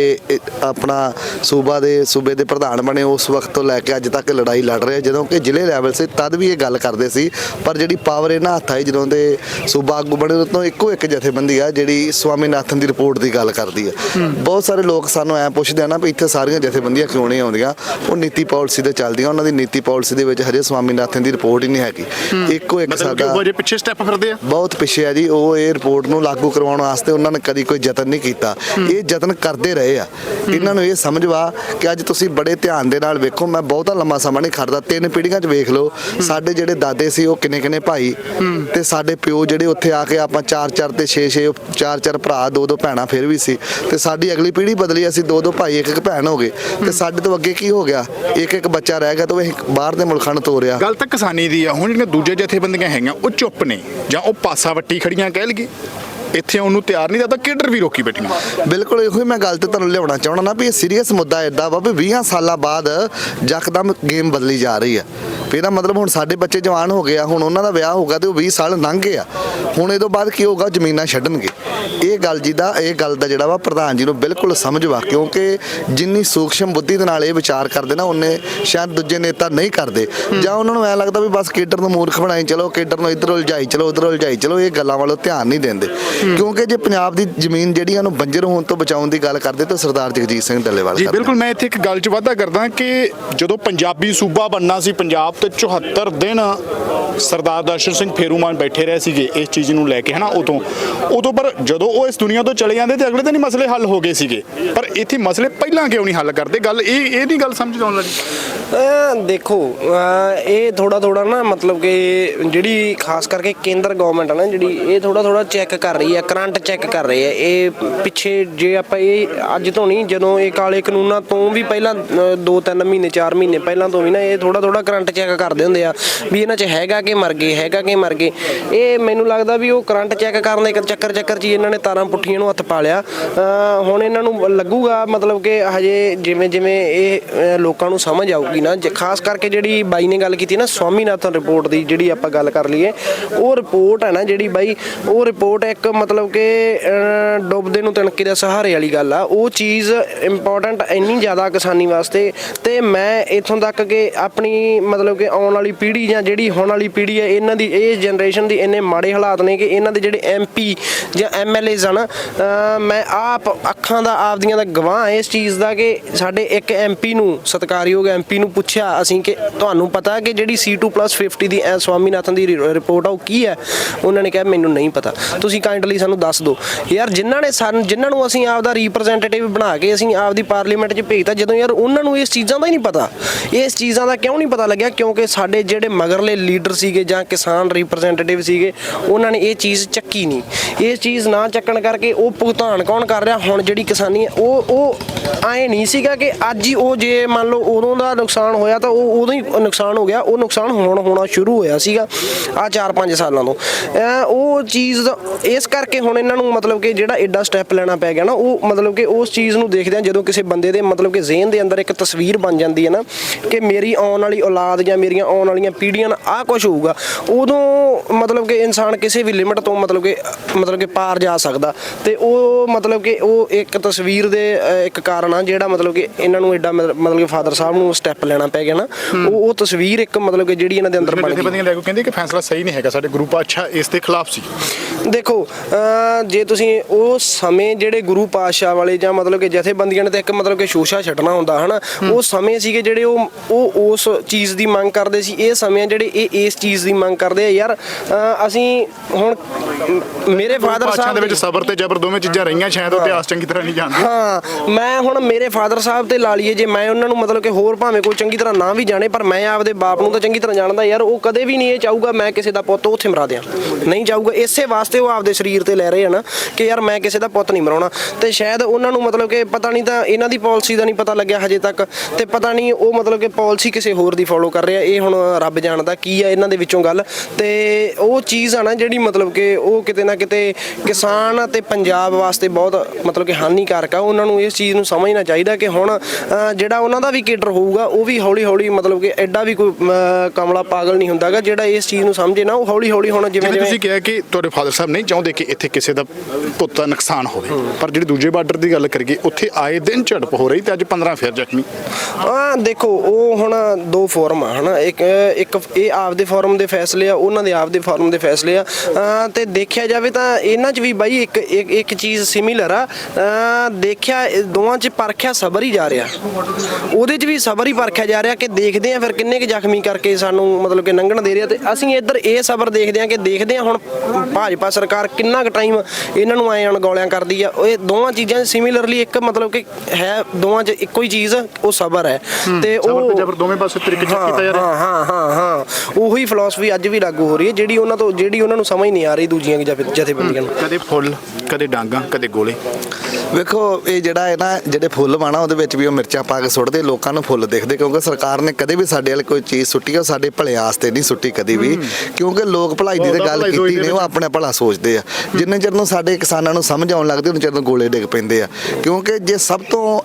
Speaker 3: ਆਪਣਾ ਸੂਬਾ ਦੇ ਸੂਬੇ ਦੇ ਪ੍ਰਧਾਨ ਬਣੇ ਉਸ ਵਕਤ ਤੋਂ ਲੈ ਕੇ ਅੱਜ ਤੱਕ ਲੜਾਈ ਲੜ ਰਹੇ। ਜਦੋਂ ਕਿ ਜ਼ਿਲ੍ਹੇ ਲੈਵਲ ਸੇ ਤਦ ਵੀ ਇਹ ਗੱਲ ਕਰਦੇ ਸੀ ਪਰ ਜਿਹੜੀ ਪਾਵਰ ਇਹਨਾਂ ਹੱਥ ਆਈ ਜਦੋਂ ਦੇ ਸੂਬਾ ਆਗੂ ਬਣੇ ਉਦੋਂ ਤੋਂ ਇੱਕੋ ਇੱਕ ਜਥੇਬੰਦੀ ਆ ਜਿਹੜੀ ਸਵਾਮੀਨਾਥਨ ਦੀ ਰਿਪੋਰਟ ਦੀ ਗੱਲ ਕਰਦੀ ਆ। ਬਹੁਤ ਸਾਰੇ ਲੋਕ ਸਾਨੂੰ ਐ ਪੁੱਛਦੇ ਆ ਨਾ ਵੀ ਇੱਥੇ ਸਾਰੀਆਂ ਜਥੇਬੰਦੀਆਂ ਕਿਉਂ ਨਹੀਂ ਆਉਂਦੀਆਂ? ਉਹ ਨੀਤੀ ਪਾਲਿਸੀ ਤੇ ਚੱਲਦੀਆਂ ਉਹਨਾਂ ਦੀ ਨੀਤੀ ਪਾਲਿਸੀ ਦੇ ਵਿੱਚ ਹਜੇ ਸਵਾਮੀਨਾਥਨ ਦੀ ਰਿਪੋਰਟ ਹੀ ਨਹੀਂ ਹੈਗੀ। ਇੱਕੋ ਇੱਕ ਸਾਡਾ
Speaker 2: ਉਹ ਅਜੇ ਪਿੱਛੇ ਸਟੈਪ ਫਿਰਦੇ ਆ?
Speaker 3: ਬਹੁਤ ਪਿੱਛੇ ਆ ਜੀ ਉਹ ਇਹ ਰਿਪੋਰਟ ਨੂੰ ਲਾਗੂ ਕਰਵਾਉਣ ਵਾਸਤੇ ਉਹਨਾਂ ਨੇ ਕਦੀ ਕੋਈ ਯਤਨ ਨਹੀਂ ਕੀਤਾ। ਇਹ ਯਤਨ ਕਰਦੇ ਰਹੇ ਆ। ਇਹਨਾਂ ਨੂੰ ਇਹ ਸਮਝਵਾ ਕਿ ਅੱਜ ਤੁਸੀਂ ਬੜੇ ਧਿਆਨ ਦੇ ਨਾਲ ਵੇਖੋ ਮੈਂ ਬਹੁਤਾ ਲੰਮਾ ਸਮਾਂ ਨਹੀਂ ਖੜਦਾ ਤਿੰਨ ਪੀੜ੍ਹੀਆਂ 'ਚ ਵੇਖ ਲਓ ਸਾਡੇ ਜਿਹੜੇ ਦਾਦੇ ਸੀ ਉਹ ਕਿੰਨੇ ਕਿੰਨੇ ਭਾਈ ਤੇ ਸਾਡੇ ਪਿਓ ਜਿਹੜੇ ਉੱਥੇ ਆ ਕੇ ਆਪਾਂ ਚਾਰ ਚਾਰ ਤੇ 6 6 ਚਾਰ ਚਾਰ ਭਰਾ ਦੋ ਦੋ ਭੈਣਾਂ ਫਿਰ ਵੀ ਸੀ। ਤੇ ਸਾਡੀ ਅਗਲੀ ਪੀੜ੍ਹੀ ਬਦਲੀ ਅਸੀਂ ਦੋ ਦੋ ਭਾਈ ਇੱਕ ਇੱਕ ਭੈਣ ਹੋ ਗਏ। ਤੇ ਸਾਡੇ ਤੋਂ ਅੱਗੇ ਕੀ ਹੋ ਗਿਆ? ਇੱਕ ਇੱਕ ਬੱਚਾ ਰਹਿ ਗਿਆ ਤੇ ਉਹ ਬਾਹਰ ਦੇ ਮੁਲਕਾਂ ਨੂੰ ਤੋਰਿਆ।
Speaker 2: ਗੱਲ ਤਾਂ ਕਿਸਾਨੀ ਦੀ ਆ। ਹੁਣ ਜਿਹੜੀਆਂ ਦੂਜੇ ਜਥੇਬੰਦੀਆਂ ਹੈਗੀਆਂ, ਉਹ ਚੁੱਪ ਨੇ ਜਾਂ ਉਹ ਪਾਸਾ ਵੱਟੀ ਖੜੀਆਂ ਕਹਿ ਲਈਏ। ਇੱਥੇ ਉਹਨੂੰ ਤਿਆਰ ਨਹੀਂ ਤਾਂ ਕੇਡਰ ਵੀ ਰੋਕੀ ਬੈਠੀ
Speaker 3: ਬਿਲਕੁਲ ਇਹੋ ਹੀ ਮੈਂ ਗੱਲ ਤੇ ਤੁਹਾਨੂੰ ਲਿਆਉਣਾ ਚਾਹਣਾ ਨਾ ਵੀ ਇਹ ਸੀਰੀਅਸ ਮੁੱਦਾ ਐਡਾ ਵਾ ਵੀ 20 ਸਾਲਾਂ ਬਾਅਦ ਯਕਦਮ ਗੇਮ ਬਦਲੀ ਜਾ ਰਹੀ ਆ। ਵੀ ਇਹਦਾ ਮਤਲਬ ਹੁਣ ਸਾਡੇ ਬੱਚੇ ਜਵਾਨ ਹੋ ਗਏ ਆ, ਹੁਣ ਉਹਨਾਂ ਦਾ ਵਿਆਹ ਹੋਗਾ ਤੇ ਉਹ 20 ਸਾਲ ਲੰਘ ਗਏ ਆ। ਹੁਣ ਇਹ ਤੋਂ ਬਾਅਦ ਕੀ ਹੋਗਾ ਜ਼ਮੀਨਾਂ ਛੱਡਣਗੇ। ਇਹ ਗੱਲ ਜੀ ਦਾ, ਇਹ ਗੱਲ ਦਾ ਜਿਹੜਾ ਵਾ ਪ੍ਰਧਾਨ ਜੀ ਨੂੰ ਬਿਲਕੁਲ ਸਮਝ ਵਾ, ਕਿਉਂਕਿ ਜਿੰਨੀ ਸੂਖਸ਼ਮ ਬੁੱਧੀ ਦੇ ਨਾਲ ਇਹ ਵਿਚਾਰ ਕਰਦੇ ਨਾ, ਉਹਨੇ ਸ਼ਾਇਦ ਦੂਜੇ ਨੇਤਾ ਨਹੀਂ ਕਰਦੇ। ਜਾਂ ਉਹਨਾਂ ਨੂੰ ਐ ਲੱਗਦਾ ਵੀ ਬਸ ਕੇਡਰ ਨੂੰ ਮੂਰਖ ਬਣਾਈ, ਚਲੋ ਕੇਡਰ ਨੂੰ ਇੱਧਰ ਉਲਝਾਈ, ਚਲੋ ਉਧਰ ਉਲਝਾਈ, ਚਲੋ ਇਹ ਗੱਲਾਂ ਵੱਲੋਂ ਧਿਆਨ ਨਹੀਂ ਦਿੰਦੇ। ਕਿਉਂਕਿ ਜੇ ਪੰਜਾਬ ਦੀ ਜ਼ਮੀਨ ਜਿਹੜੀਆਂ ਨੂੰ ਬੰਜਰ ਹੋਣ ਤੋਂ ਬਚਾਉਣ ਦੀ ਗੱਲ ਕਰਦੇ ਤਾਂ ਸਰਦਾਰ ਜਗਜੀਤ ਸਿੰਘ ਡੱਲੇਵਾਲ
Speaker 2: ਜੀ ਬਿਲਕੁਲ ਮੈਂ ਇੱਥੇ ਇੱਕ ਗੱਲ 'ਚ ਵਾਧਾ ਕਰਦਾ ਕਿ ਜਦੋਂ ਪੰਜਾਬੀ ਸੂਬਾ ਬਣਨਾ ਸੀ ਪੰਜਾਬ ਤੇ 74 ਦਿਨ ਸਰਦਾਰ ਦਰਸ਼ਨ ਸਿੰਘ ਫੇਰੂਮਾਨ ਬੈਠੇ ਰਹੇ ਸੀਗੇ ਇਸ ਚੀਜ਼ ਨੂੰ ਲੈ ਕੇ ਹਨਾ ਉਦੋਂ। ਉਦੋਂ ਪਰ ਜਦੋਂ ਉਹ ਇਸ ਦੁਨੀਆ ਤੋਂ ਚਲੇ ਜਾਂਦੇ ਤੇ ਅਗਲੇ ਦਿਨ ਹੀ ਮਸਲੇ ਹੱਲ ਹੋ ਗਏ ਸੀਗੇ। ਪਰ ਇੱਥੇ ਮਸਲੇ ਪਹਿਲਾਂ ਕਿਉਂ ਨਹੀਂ ਹੱਲ ਕਰਦੇ? ਗੱਲ ਇਹ ਇਹ ਨਹੀਂ ਗੱਲ ਸਮਝ ਆਉਣ ਲੱਗੀ।
Speaker 1: ਅਹ ਦੇਖੋ ਇਹ ਥੋੜਾ ਥੋੜਾ ਨਾ ਮਤਲਬ ਕਿ ਜਿਹੜੀ ਖਾਸ ਕਰਕੇ ਕੇਂਦਰ ਗਵਰਨਮੈਂਟ ਹੈ ਨਾ ਜਿਹੜੀ ਇਹ ਥੋੜਾ ਥੋੜਾ ਚੈੱਕ ਕਰ ਰਹੀ ਹੈ ਕਰੰਟ ਚੈੱਕ ਕਰ ਰਹੇ ਹੈ ਇਹ ਪਿੱਛੇ ਜੇ ਆਪਾਂ ਇਹ ਅੱਜ ਤੋਂ ਨਹੀਂ, ਜਦੋਂ ਇਹ ਕਾਲੇ ਕਾਨੂੰਨਾਂ ਤੋਂ ਵੀ ਪਹਿਲਾਂ 2-3 ਮਹੀਨੇ 4 ਮਹੀਨੇ ਪਹਿਲਾਂ ਤੋਂ ਵੀ ਨਾ ਇਹ ਥੋੜਾ ਥੋੜਾ ਕਰੰਟ ਚੈੱਕ ਕਰਦੇ ਹੁੰਦੇ ਆ ਵੀ ਇਹਨਾਂ 'ਚ ਹੈਗਾ ਕਿ ਮਰ ਗਏ, ਹੈਗਾ ਕਿ ਮਰ ਗਏ। ਇਹ ਮੈਨੂੰ ਲੱਗਦਾ ਵੀ ਉਹ ਕਰੰਟ ਚੈੱਕ ਕਰਨ ਦੇ ਇੱਕ ਚੱਕਰ ਚੱਕਰ 'ਚ ਹੀ ਇਹਨਾਂ ਨੇ ਤਾਰਾਂ ਪੁੱਠੀਆਂ ਨੂੰ ਹੱਥ ਪਾ ਲਿਆ। ਹੁਣ ਇਹਨਾਂ ਨੂੰ ਲੱਗੂਗਾ, ਮਤਲਬ ਕਿ ਹਜੇ ਜਿਵੇਂ ਜਿਵੇਂ ਇਹ ਲੋਕਾਂ ਨੂੰ ਸਮਝ ਆਊਗੀ ਨਾ। ਜੇ ਖਾਸ ਕਰਕੇ ਜਿਹੜੀ ਬਾਈ ਨੇ ਗੱਲ ਕੀਤੀ ਨਾ, ਸਵਾਮੀਨਾਥਨ ਰਿਪੋਰਟ ਦੀ ਜਿਹੜੀ ਆਪਾਂ ਗੱਲ ਕਰ ਲਈਏ, ਉਹ ਰਿਪੋਰਟ ਹੈ ਨਾ ਜਿਹੜੀ ਬਾਈ, ਉਹ ਰਿਪੋਰਟ ਇੱਕ ਮਤਲਬ ਕਿ ਡੁੱਬਦੇ ਨੂੰ ਤਿਣਕੇ ਦੇ ਸਹਾਰੇ ਵਾਲੀ ਗੱਲ ਆ। ਉਹ ਚੀਜ਼ ਇੰਪੋਰਟੈਂਟ ਇੰਨੀ ਜ਼ਿਆਦਾ ਕਿਸਾਨੀ ਵਾਸਤੇ ਤੇ ਮੈਂ ਇਥੋਂ ਤੱਕ ਕਿ ਆਪਣੀ ਮਤਲਬ ਕਿ ਆਉਣ ਵਾਲੀ ਪੀੜ੍ਹੀ ਜਾਂ ਜਿਹੜੀ ਹੁਣ ਵਾਲੀ ਪੀੜ੍ਹੀ ਹੈ ਇਹਨਾਂ ਦੀ, ਇਹ ਜਨਰੇਸ਼ਨ ਦੀ ਇੰਨੇ ਮਾੜੇ ਹਾਲਾਤ ਨੇ ਕਿ ਇਹਨਾਂ ਦੇ ਜਿਹੜੇ ਐਮਪੀ ਜਾਂ ਐਮਐਲਏਜ਼ ਹਨ ਮੈਂ ਆਪ ਅੱਖਾਂ ਦਾ, ਆਪਦੀਆਂ ਦਾ ਗਵਾਹ ਇਸ ਚੀਜ਼ ਦਾ ਕਿ ਸਾਡੇ ਇੱਕ ਐਮਪੀ ਨੂੰ, ਸਤਿਕਾਰਯੋਗ ਐਮਪੀ ਨੂੰ ਪੁੱਛਿਆ ਅਸੀਂ ਕਿ ਤੁਹਾਨੂੰ ਪਤਾ ਕਿ ਜਿਹੜੀ C2+50 ਦੀ ਐ ਸਵਾਮੀਨਾਥਨ ਦੀ ਰਿਪੋਰਟ ਆ, ਉਹ ਕੀ ਹੈ ਉਹਨਾਂ ਨੇ ਕਿਹਾ, ਮੈਨੂੰ ਨਹੀਂ ਪਤਾ। ਤੁਸੀਂ ਕਾਈਂਡਲੀ ਸਾਨੂੰ ਦੱਸ ਦਿਓ। ਯਾਰ ਜਿਨ੍ਹਾਂ ਨੇ ਸਾਨੂੰ ਜਿਨ੍ਹਾਂ ਨੂੰ ਅਸੀਂ ਆਪਦਾ ਰਿਪਰੈਜ਼ੈਂਟੇਟਿਵ ਬਣਾ ਕੇ ਅਸੀਂ ਆਪਦੀ ਪਾਰਲੀਮੈਂਟ 'ਚ ਭੇਜਤਾ, ਜਦੋਂ ਯਾਰ ਉਹਨਾਂ ਨੂੰ ਇਸ ਚੀਜ਼ਾਂ ਦਾ ਹੀ ਨਹੀਂ ਪਤਾ। ਇਸ ਚੀਜ਼ਾਂ ਦਾ ਕਿਉਂ ਨਹੀਂ ਪਤਾ ਲੱਗਿਆ? ਕਿਉਂਕਿ ਸਾਡੇ ਜਿਹੜੇ ਮਗਰਲੇ ਲੀਡਰ ਸੀਗੇ ਜਾਂ ਕਿਸਾਨ ਰਿਪਰੈਜ਼ੈਂਟੇਟਿਵ ਸੀਗੇ, ਉਹਨਾਂ ਨੇ ਇਹ ਚੀਜ਼ ਚੱਕੀ ਨਹੀਂ। ਇਹ ਚੀਜ਼ ਨਾ ਚੱਕਣ ਕਰਕੇ ਉਹ ਭੁਗਤਾਨ ਕੌਣ ਕਰ ਰਿਹਾ? ਹੁਣ ਜਿਹੜੀ ਕਿਸਾਨੀ ਹੈ, ਉਹ ਉਹ ਐ ਨਹੀਂ ਸੀਗਾ ਕਿ ਅੱਜ ਹੀ ਉਹ ਜੇ ਮੰਨ ਲਓ ਉਦੋਂ ਦਾ ਨੁਕਸਾਨ ਹੋਇਆ ਤਾਂ ਉਹ ਉਦੋਂ ਹੀ ਨੁਕਸਾਨ ਹੋ ਗਿਆ। ਉਹ ਨੁਕਸਾਨ ਹੁਣ ਹੋਣਾ ਸ਼ੁਰੂ ਹੋਇਆ ਸੀਗਾ ਆ 4-5 ਸਾਲਾਂ ਤੋਂ। ਉਹ ਚੀਜ਼ ਦਾ- ਇਸ ਕਰਕੇ ਹੁਣ ਇਹਨਾਂ ਨੂੰ ਮਤਲਬ ਕਿ ਜਿਹੜਾ ਐਡਾ ਸਟੈਪ ਲੈਣਾ ਪੈ ਗਿਆ ਨਾ ਉਹ ਮਤਲਬ ਕਿ ਉਸ ਚੀਜ਼ ਨੂੰ ਦੇਖਦੇ ਆ ਜਦੋਂ ਕਿਸੇ ਬੰਦੇ ਦੇ ਮਤਲਬ ਕਿ ਜ਼ਿਹਨ ਦੇ ਅੰਦਰ ਇੱਕ ਤਸਵੀਰ ਬਣ ਜਾਂਦੀ ਹੈ ਨਾ ਕਿ ਮੇਰੀ ਆਉਣ ਵਾਲੀ ਔਲਾਦ ਜਾਂ ਮੇਰੀਆਂ ਆਉਣ ਵਾਲੀਆਂ ਪੀੜ੍ਹੀਆਂ ਨਾਲ ਆਹ ਕੁਝ ਹੋਊਗਾ ਉਦੋਂ ਮਤਲਬ ਕਿ ਇਨਸਾਨ ਕਿਸੇ ਵੀ ਲਿਮਿਟ ਤੋਂ ਮਤਲਬ ਕਿ ਮਤਲਬ ਕਿ ਪਾਰ ਜਾ ਸਕਦਾ। ਤੇ ਉਹ ਮਤਲਬ ਕਿ ਉਹ ਇੱਕ ਤਸਵੀਰ ਦੇ ਇੱਕ ਕਾਰਨ ਆ ਜਿਹੜਾ ਮਤਲਬ ਕਿ ਇਹਨਾਂ ਨੂੰ ਐਡਾ ਮਤਲਬ ਕਿ ਫਾਦਰ ਸਾਹਿਬ ਨੂੰ ਸਟੈਪ ਲੈਣਾ ਪੈ ਗਿਆ ਨਾ। ਉਹ ਉਹ ਤਸਵੀਰ ਇੱਕ ਮਤਲਬ ਕਿ ਜਿਹੜੀ ਇਹਨਾਂ ਦੇ ਅੰਦਰ ਬਣ ਗਈ।
Speaker 2: ਕਹਿੰਦੇ ਕਿ ਫੈਸਲਾ ਸਹੀ ਨਹੀਂ ਹੈਗਾ ਸਾਡੇ ਗਰੁੱਪ ਅੱਛਾ ਇਸ ਦੇ ਖਿਲਾਫ ਸੀ।
Speaker 1: ਦੇਖੋ ਜੇ ਤੁਸੀਂ ਉਹ ਸਮੇਂ ਜਿਹੜੇ ਗੁਰੂ ਪਾਤਸ਼ਾਹ ਵਾਲੇ ਜਾਂ ਮਤਲਬ ਕਿ ਜਥੇਬੰਦੀਆਂ ਨੇ ਤਾਂ ਇੱਕ ਮਤਲਬ ਕਿ ਸ਼ੋਸ਼ਾ ਛੱਡਣਾ ਹੁੰਦਾ ਹਨਾ? ਉਹ ਸਮੇਂ ਸੀਗੇ ਜਿਹੜੇ ਉਹ ਉਹ ਉਸ ਚੀਜ਼ ਦੀ ਮੰਗ ਕਰਦੇ ਸੀ। ਇਹ ਸਮੇਂ ਜਿਹੜੇ ਇਹ ਇਸ ਚੀਜ਼ ਦੀ ਮੰਗ ਕਰਦੇ ਆ ਯਾਰ ਅਸੀਂ ਹੁਣ ਮੇਰੇ ਫਾਦਰ ਸਾਹਿਬ
Speaker 2: ਦੇ ਵਿੱਚ ਸਬਰ ਤੇ ਜ਼ਬਰ ਦੋਵੇਂ ਚੀਜ਼ਾਂ ਰਹੀਆਂ ਸ਼ਾਇਦ ਉਹ ਇਤਿਹਾਸ ਚੰਗੀ ਤਰ੍ਹਾਂ ਨਹੀਂ ਜਾਣਦੇ।
Speaker 1: ਹਾਂ ਮੈਂ ਹੁਣ ਮੇਰੇ ਫਾਦਰ ਸਾਹਿਬ ਤੇ ਲਾ ਲਈਏ ਜੇ ਮੈਂ ਉਹਨਾਂ ਨੂੰ ਮਤਲਬ ਕਿ ਹੋਰ ਭਾਵੇਂ ਕੋਈ ਚੰਗੀ ਤਰ੍ਹਾਂ ਨਾ ਵੀ ਜਾਣੇ ਪਰ ਮੈਂ ਆਪਦੇ ਬਾਪ ਨੂੰ ਤਾਂ ਚੰਗੀ ਤਰ੍ਹਾਂ ਜਾਣਦਾ ਯਾਰ ਉਹ ਕਦੇ ਵੀ ਨਹੀਂ ਇਹ ਚਾਹੂਗਾ ਮੈਂ ਕਿਸੇ ਦਾ ਪੁੱਤ ਉੱਥੇ ਮਰਾ ਦਿਆਂ। ਨਹੀਂ ਚਾਹੂਗਾ ਇਸੇ ਵਾਸਤੇ ਵਾਸਤੇ ਉਹ ਆਪਦੇ ਸਰੀਰ ਤੇ ਲੈ ਰਹੇ ਆ ਨਾ ਕਿ ਯਾਰ ਮੈਂ ਕਿਸੇ ਦਾ ਪੁੱਤ ਨਹੀਂ ਮਰਾਉਣਾ। ਤੇ ਸ਼ਾਇਦ ਉਹਨਾਂ ਨੂੰ ਮਤਲਬ ਕਿ ਪਤਾ ਨਹੀਂ ਤਾਂ ਇਹਨਾਂ ਦੀ ਪਾਲਿਸੀ ਦਾ ਨਹੀਂ ਪਤਾ ਲੱਗਿਆ ਹਜੇ ਤੱਕ। ਤੇ ਪਤਾ ਨਹੀਂ ਉਹ ਮਤਲਬ ਕਿ ਪਾਲਿਸੀ ਕਿਸੇ ਹੋਰ ਦੀ ਫੋਲੋ ਕਰ ਰਿਹਾ ਇਹ ਹੁਣ ਰੱਬ ਜਾਣਦਾ ਕੀ ਆ ਇਹਨਾਂ ਦੇ ਵਿੱਚੋਂ ਗੱਲ। ਤੇ ਉਹ ਚੀਜ਼ ਆ ਨਾ ਜਿਹੜੀ ਮਤਲਬ ਕਿ ਉਹ ਕਿਤੇ ਨਾ ਕਿਤੇ ਕਿਸਾਨ ਅਤੇ ਪੰਜਾਬ ਵਾਸਤੇ ਬਹੁਤ ਮਤਲਬ ਕਿ ਹਾਨੀਕਾਰਕ ਆ। ਉਹਨਾਂ ਨੂੰ ਇਸ ਚੀਜ਼ ਨੂੰ ਸਮਝਣਾ ਚਾਹੀਦਾ ਕਿ ਹੁਣ ਜਿਹੜਾ ਉਹਨਾਂ ਦਾ ਵੀ ਕੇਡਰ ਹੋਊਗਾ ਉਹ ਵੀ ਹੌਲੀ ਹੌਲੀ ਮਤਲਬ ਕਿ ਐਡਾ ਵੀ ਕੋਈ ਕਮਲਾ ਪਾਗਲ ਨਹੀਂ ਹੁੰਦਾਗਾ ਜਿਹੜਾ ਇਸ ਚੀਜ਼ ਨੂੰ ਸਮਝੇ ਨਾ। ਉਹ ਹੌਲੀ ਹੌਲੀ ਹੁਣ ਜਿਵੇਂ
Speaker 2: ਜਿਵੇਂ ਤੁਸੀਂ ਕਿਹਾ ਕਿ ਤੁਹਾਡੇ ਫਾਦਰ ਸਾਹਿਬ ਨਹੀਂ ਚਾਹੁੰਦੇ ਕਿ ਇੱਥੇ ਕਿਸੇ ਦਾ ਪੁੱਤ ਦਾ ਨੁਕਸਾਨ ਹੋਵੇ। ਪਰ ਜਿਹੜੀ ਦੂਜੇ ਬਾਰਡਰ ਦੀ ਗੱਲ ਕਰੀਏ, ਉੱਥੇ ਆਏ ਦਿਨ ਝੜਪ ਹੋ ਰਹੀ ਤੇ ਅੱਜ 15 ਫਿਰ ਜ਼ਖਮੀ।
Speaker 1: ਆ ਦੇਖੋ, ਉਹ ਹੁਣ ਦੋ ਫੋਰਮ ਆ, ਹਨਾ। ਇੱਕ ਇੱਕ ਇਹ ਆਪਦੇ ਫੋਰਮ ਦੇ ਫੈਸਲੇ ਆ, ਉਹਨਾਂ ਦੇ ਆਪਦੇ ਫੋਰਮ ਦੇ ਫੈਸਲੇ ਆ। ਤੇ ਦੇਖਿਆ ਜਾਵੇ ਤਾਂ ਇਹਨਾਂ 'ਚ ਵੀ ਬਾਈ ਇੱਕ ਇੱਕ ਚੀਜ਼ ਸਿਮਿਲਰ ਆ। ਦੇਖਿਆ, ਦੋਵਾਂ 'ਚ ਪਰਖਿਆ ਸਬਰ ਹੀ ਜਾ ਰਿਹਾ। ਉਹਦੇ 'ਚ ਵੀ ਸਬਰ ਹੀ ਪਰਖਿਆ ਜਾ ਰਿਹਾ ਕਿ ਦੇਖਦੇ ਆ ਫਿਰ ਕਿੰਨੇ ਕੁ ਜ਼ਖਮੀ ਕਰਕੇ ਸਾਨੂੰ ਮਤਲਬ ਕਿ ਲੰਘਣ ਦੇ ਰਿਹਾ। ਤੇ ਅਸੀਂ ਇੱਧਰ ਇਹ ਸਬਰ ਦੇਖਦੇ ਆ ਕਿ ਦੇਖਦੇ ਆ ਹੁਣ ਭਾਜਪਾ ਸਰਕਾਰ ਕਿੰਨਾ ਕੁ ਟਾਈਮ ਇਹਨਾਂ ਨੂੰ ਐ ਅਣਗੌਲਿਆਂ ਕਰਦੀ ਆ? ਇਹ ਦੋਵਾਂ ਚੀਜ਼ਾਂ ਸਿਮਿਲਰਲੀ ਇੱਕ ਮਤਲਬ ਕਿ ਹੈ ਦੋਵਾਂ 'ਚ ਇੱਕੋ ਹੀ ਚੀਜ਼ ਉਹ ਸਬਰ ਹੈ। ਤੇ ਉਹ
Speaker 2: ਜ਼ਬਰ ਦੋਵੇਂ ਪਾਸੇ ਤਰੀਕੇ
Speaker 1: ਹਾਂ
Speaker 2: ਕੀਤਾ ਜਾ ਰਿਹਾ।
Speaker 1: ਹਾਂ ਹਾਂ ਹਾਂ ਹਾਂ। ਉਹੀ ਫਿਲਾਸਫੀ ਅੱਜ ਵੀ ਲਾਗੂ ਹੋ ਰਹੀ ਹੈ ਜਿਹੜੀ ਉਹਨਾਂ ਤੋਂ ਜਿਹੜੀ ਉਹਨਾਂ ਨੂੰ ਸਮਝ ਨਹੀਂ ਆ ਰਹੀ ਦੂਜੀਆਂ ਜਥੇ- ਜਥੇਬੰਦੀਆਂ ਨੂੰ।
Speaker 2: ਕਦੇ ਫੁੱਲ ਕਦੇ ਡਾਂਗਾ ਕਦੇ ਗੋਲੇ।
Speaker 3: ਵੇਖੋ ਇਹ ਜਿਹੜਾ ਹੈ ਨਾ ਜਿਹੜੇ ਫੁੱਲ ਬਾਣਾ ਉਹਦੇ ਵਿੱਚ ਵੀ ਉਹ ਮਿਰਚਾਂ ਪਾ ਕੇ ਸੁੱਟਦੇ ਲੋਕਾਂ ਨੂੰ ਫੁੱਲ ਦਿਖਦੇ ਕਿਉਂਕਿ ਸਰਕਾਰ ਨੇ ਕਦੇ ਵੀ ਸਾਡੇ ਵਾਲੇ ਕੋਈ ਚੀਜ਼ ਸੁੱਟੀ ਉਹ ਸਾਡੇ ਭਲੇ ਆਸਤੇ ਨਹੀਂ ਸੁੱਟੀ ਕਦੀ ਵੀ। ਕਿਉਂਕਿ ਲੋਕ ਭਲਾਈ ਦੀ ਤੇ ਗੱਲ ਕੀਤੀ ਨਹੀਂ ਉਹ
Speaker 2: ਨੇ।
Speaker 3: ਆਪਣੇ ਭਲਾ ਸੋਚਦੇ ਆ। ਜਿੰਨੇ ਚਿਰ ਨੂੰ ਸਾਡੇ ਕਿਸਾਨਾਂ ਨੂੰ ਸਮਝ ਆਉਣ ਲੱਗਦੀ ਉਹਨੇ ਚਿਰ ਨੂੰ ਗੋਲੇ ਡਿੱਗ ਪੈਂਦੇ ਆ। ਕਿਉਂਕਿ ਜੇ ਸਭ ਤੋਂ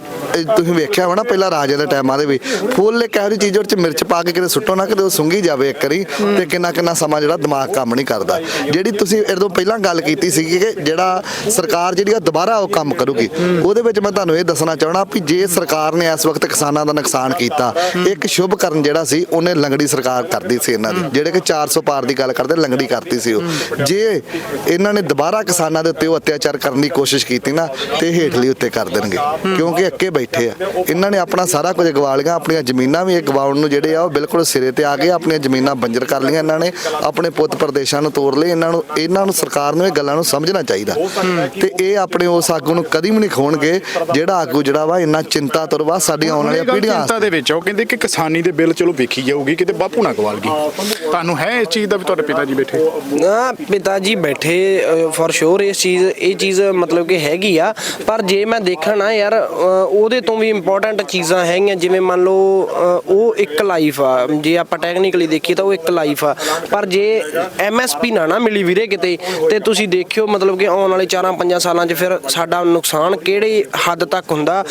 Speaker 3: ਤੁਸੀਂ ਵੇਖਿਆ ਹੋਣਾ ਪਹਿਲਾਂ ਰਾਜੇ ਦੇ ਟਾਈਮਾਂ ਦੇ ਵੀ ਫੁੱਲ ਇੱਕ ਇਹੋ ਜਿਹੀ ਚੀਜ਼ ਉਹਦੇ ਮਿਰਚ ਪਾ ਕੇ ਕਿਤੇ ਸੁੱਟੋ ਨਾ, ਕਿਤੇ ਉਹ ਸੁੰਗੀ ਜਾਵੇ ਇੱਕ ਵਾਰੀ ਤੇ ਕਿੰਨਾ ਕਿੰਨਾ ਸਮਾਂ ਜਿਹੜਾ ਦਿਮਾਗ ਕੰਮ ਨਹੀਂ ਕਰਦਾ। ਜਿਹੜੀ ਤੁਸੀਂ ਇਹਦੇ ਪਹਿਲਾਂ ਗੱਲ ਕੀਤੀ ਸੀ ਕਿ ਜਿਹੜਾ ਸਰਕਾਰ ਜਿਹੜੀ ਆ ਦੁਬਾਰਾ ਉਹ ਕੰਮ ਕਰੂਗੀ, ਉਹਦੇ ਵਿੱਚ ਮੈਂ ਤੁਹਾਨੂੰ ਇਹ ਦੱਸਣਾ ਚਾਹਣਾ ਵੀ ਜੇ ਸਰਕਾਰ ਨੇ ਇਸ ਵਕਤ ਕਿਸਾਨਾਂ ਦਾ ਨੁਕਸਾਨ ਕੀਤਾ, ਇੱਕ ਸ਼ੁਭ ਕਰਨ ਜਿਹੜਾ ਸੀ, ਉਹਨੇ ਲੰਗੜੀ ਸਰਕਾਰ ਕਰਦੀ ਸੀ ਇਹਨਾਂ ਦੀ। ਜਿਹੜੇ ਕਿ 400 ਪਾਰ ਦੀ ਗੱਲ ਕਰਦੇ, ਲੰਗੜੀ ਕਰਤੀ ਸੀ ਉਹ। ਜੇ ਇਹਨਾਂ ਨੇ ਦੁਬਾਰਾ ਕਿਸਾਨਾਂ ਦੇ ਉੱਤੇ ਉਹ ਅਤਿਆਚਾਰ ਕਰਨ ਦੀ ਕੋਸ਼ਿਸ਼ ਕੀਤੀ ਨਾ ਤੇ ਹੇਠਲੀ ਉੱਤੇ ਕਰ ਦੇਣਗੇ ਕਿਉਂਕਿ ਅੱਕੇ ਬੈਠੇ ਆ। ਇਹਨਾਂ ਨੇ ਆਪਣਾ ਸਾਰਾ ਕੁਝ ਗਵਾ ਲਿਆ ਆਪਣੀਆਂ ਜ਼ਮੀਨਾਂ ਵੀ ਇਹ ਗਵਾਉਣ ਨੂੰ ਜਿਹੜੇ ਆ ਉਹ ਬਿਲਕੁਲ ਸਿਰੇ ਤੇ ਆ ਗਏ ਆਪਣੀਆਂ ਜ਼ਮੀਨਾਂ ਬੰਜਰ ਕਰ ਲਈਆਂ ਇਹਨਾਂ ਨੇ ਆਪਣੇ ਪੁੱਤ ਪ੍ਰਦੇਸ਼ਾਂ ਨੂੰ ਤੋੜ ਲਏ ਇਹਨਾਂ ਨੂੰ ਇਹਨਾਂ ਨੂੰ ਸਰਕਾਰ ਨੂੰ ਇਹ ਗੱਲਾਂ ਨੂੰ ਸਮਝਣਾ ਚਾਹੀਦਾ। ਤੇ ਇਹ ਆਪਣੇ ਉਸ ਆਗੂ ਨੂੰ ਕਦੀ ਵੀ ਨਹੀਂ ਖੋਣਗੇ ਜਿਹੜਾ ਆਗੂ ਜਿਹੜਾ ਵਾ ਇੰਨਾ ਚਿੰਤਾ ਤੁਰਵਾ ਸਾਡੀਆਂ ਆਉਣ ਵਾਲੀਆਂ ਪੀੜ੍ਹੀਆਂ
Speaker 2: ਚਿੰਤਾ ਦੇ ਵਿੱਚ ਉਹ ਕਹਿੰਦੇ ਕਿ ਕਿਸਾਨੀ ਦੇ ਬਿੱਲ ਚਲੋ ਵੇਖੀ ਜਾਊਗੀ ਕਿਤੇ ਬਾਪੂ ਨਾ ਗਵਾਲ ਗਈ ਤੁਹਾਨੂੰ ਹੈ ਇਸ ਚੀਜ਼ ਦਾ ਵੀ ਤੁਹਾਡੇ ਪਿਤਾ ਜੀ ਬੈਠੇ?
Speaker 1: ਨਾ ਪਿਤਾ ਜੀ ਬੈਠੇ ਫॉर ਸ਼ੋਰ ਇਸ ਚੀਜ਼, ਇਹ ਚੀਜ਼ ਮਤਲਬ ਕਿ ਹੈਗੀ ਆ। ਪਰ ਜੇ ਮੈਂ ਦੇਖਾਂ ਨਾ ਯਾਰ ਉਹਦੇ ਤੋਂ ਵੀ ਇੰਪੋਰਟੈਂਟ ਚੀਜ਼ਾਂ ਹੈਗੀਆਂ, ਜਿਵੇਂ ਮੰਨ ਲਓ ਉਹ ਇੱਕ ਲਾਈਫ ਆ। ਜੇ ਆਪਾਂ ਟੈਕਨੀਕਲੀ ਦੇਖੀਏ ਤਾਂ ਉਹ ਇੱਕ ਲਾਈਫ ਆ। ਪਰ ਜੇ ਐਮਐਸਪੀ ਨਾ ਨਾ ਮਿਲੀ ਵੀਰੇ ਕਿਤੇ, ਤੇ ਤੁਸੀਂ ਦੇਖਿਓ ਮਤਲਬ ਕਿ ਆਉਣ ਵਾਲੇ 4-5 ਸਾਲਾਂ 'ਚ ਫਿਰ ਸਾਡਾ ਨੁਕਸਾਨ ਕਿਹੜੇ ਹੱਦ ਤੱਕ ਹੁੰਦਾ।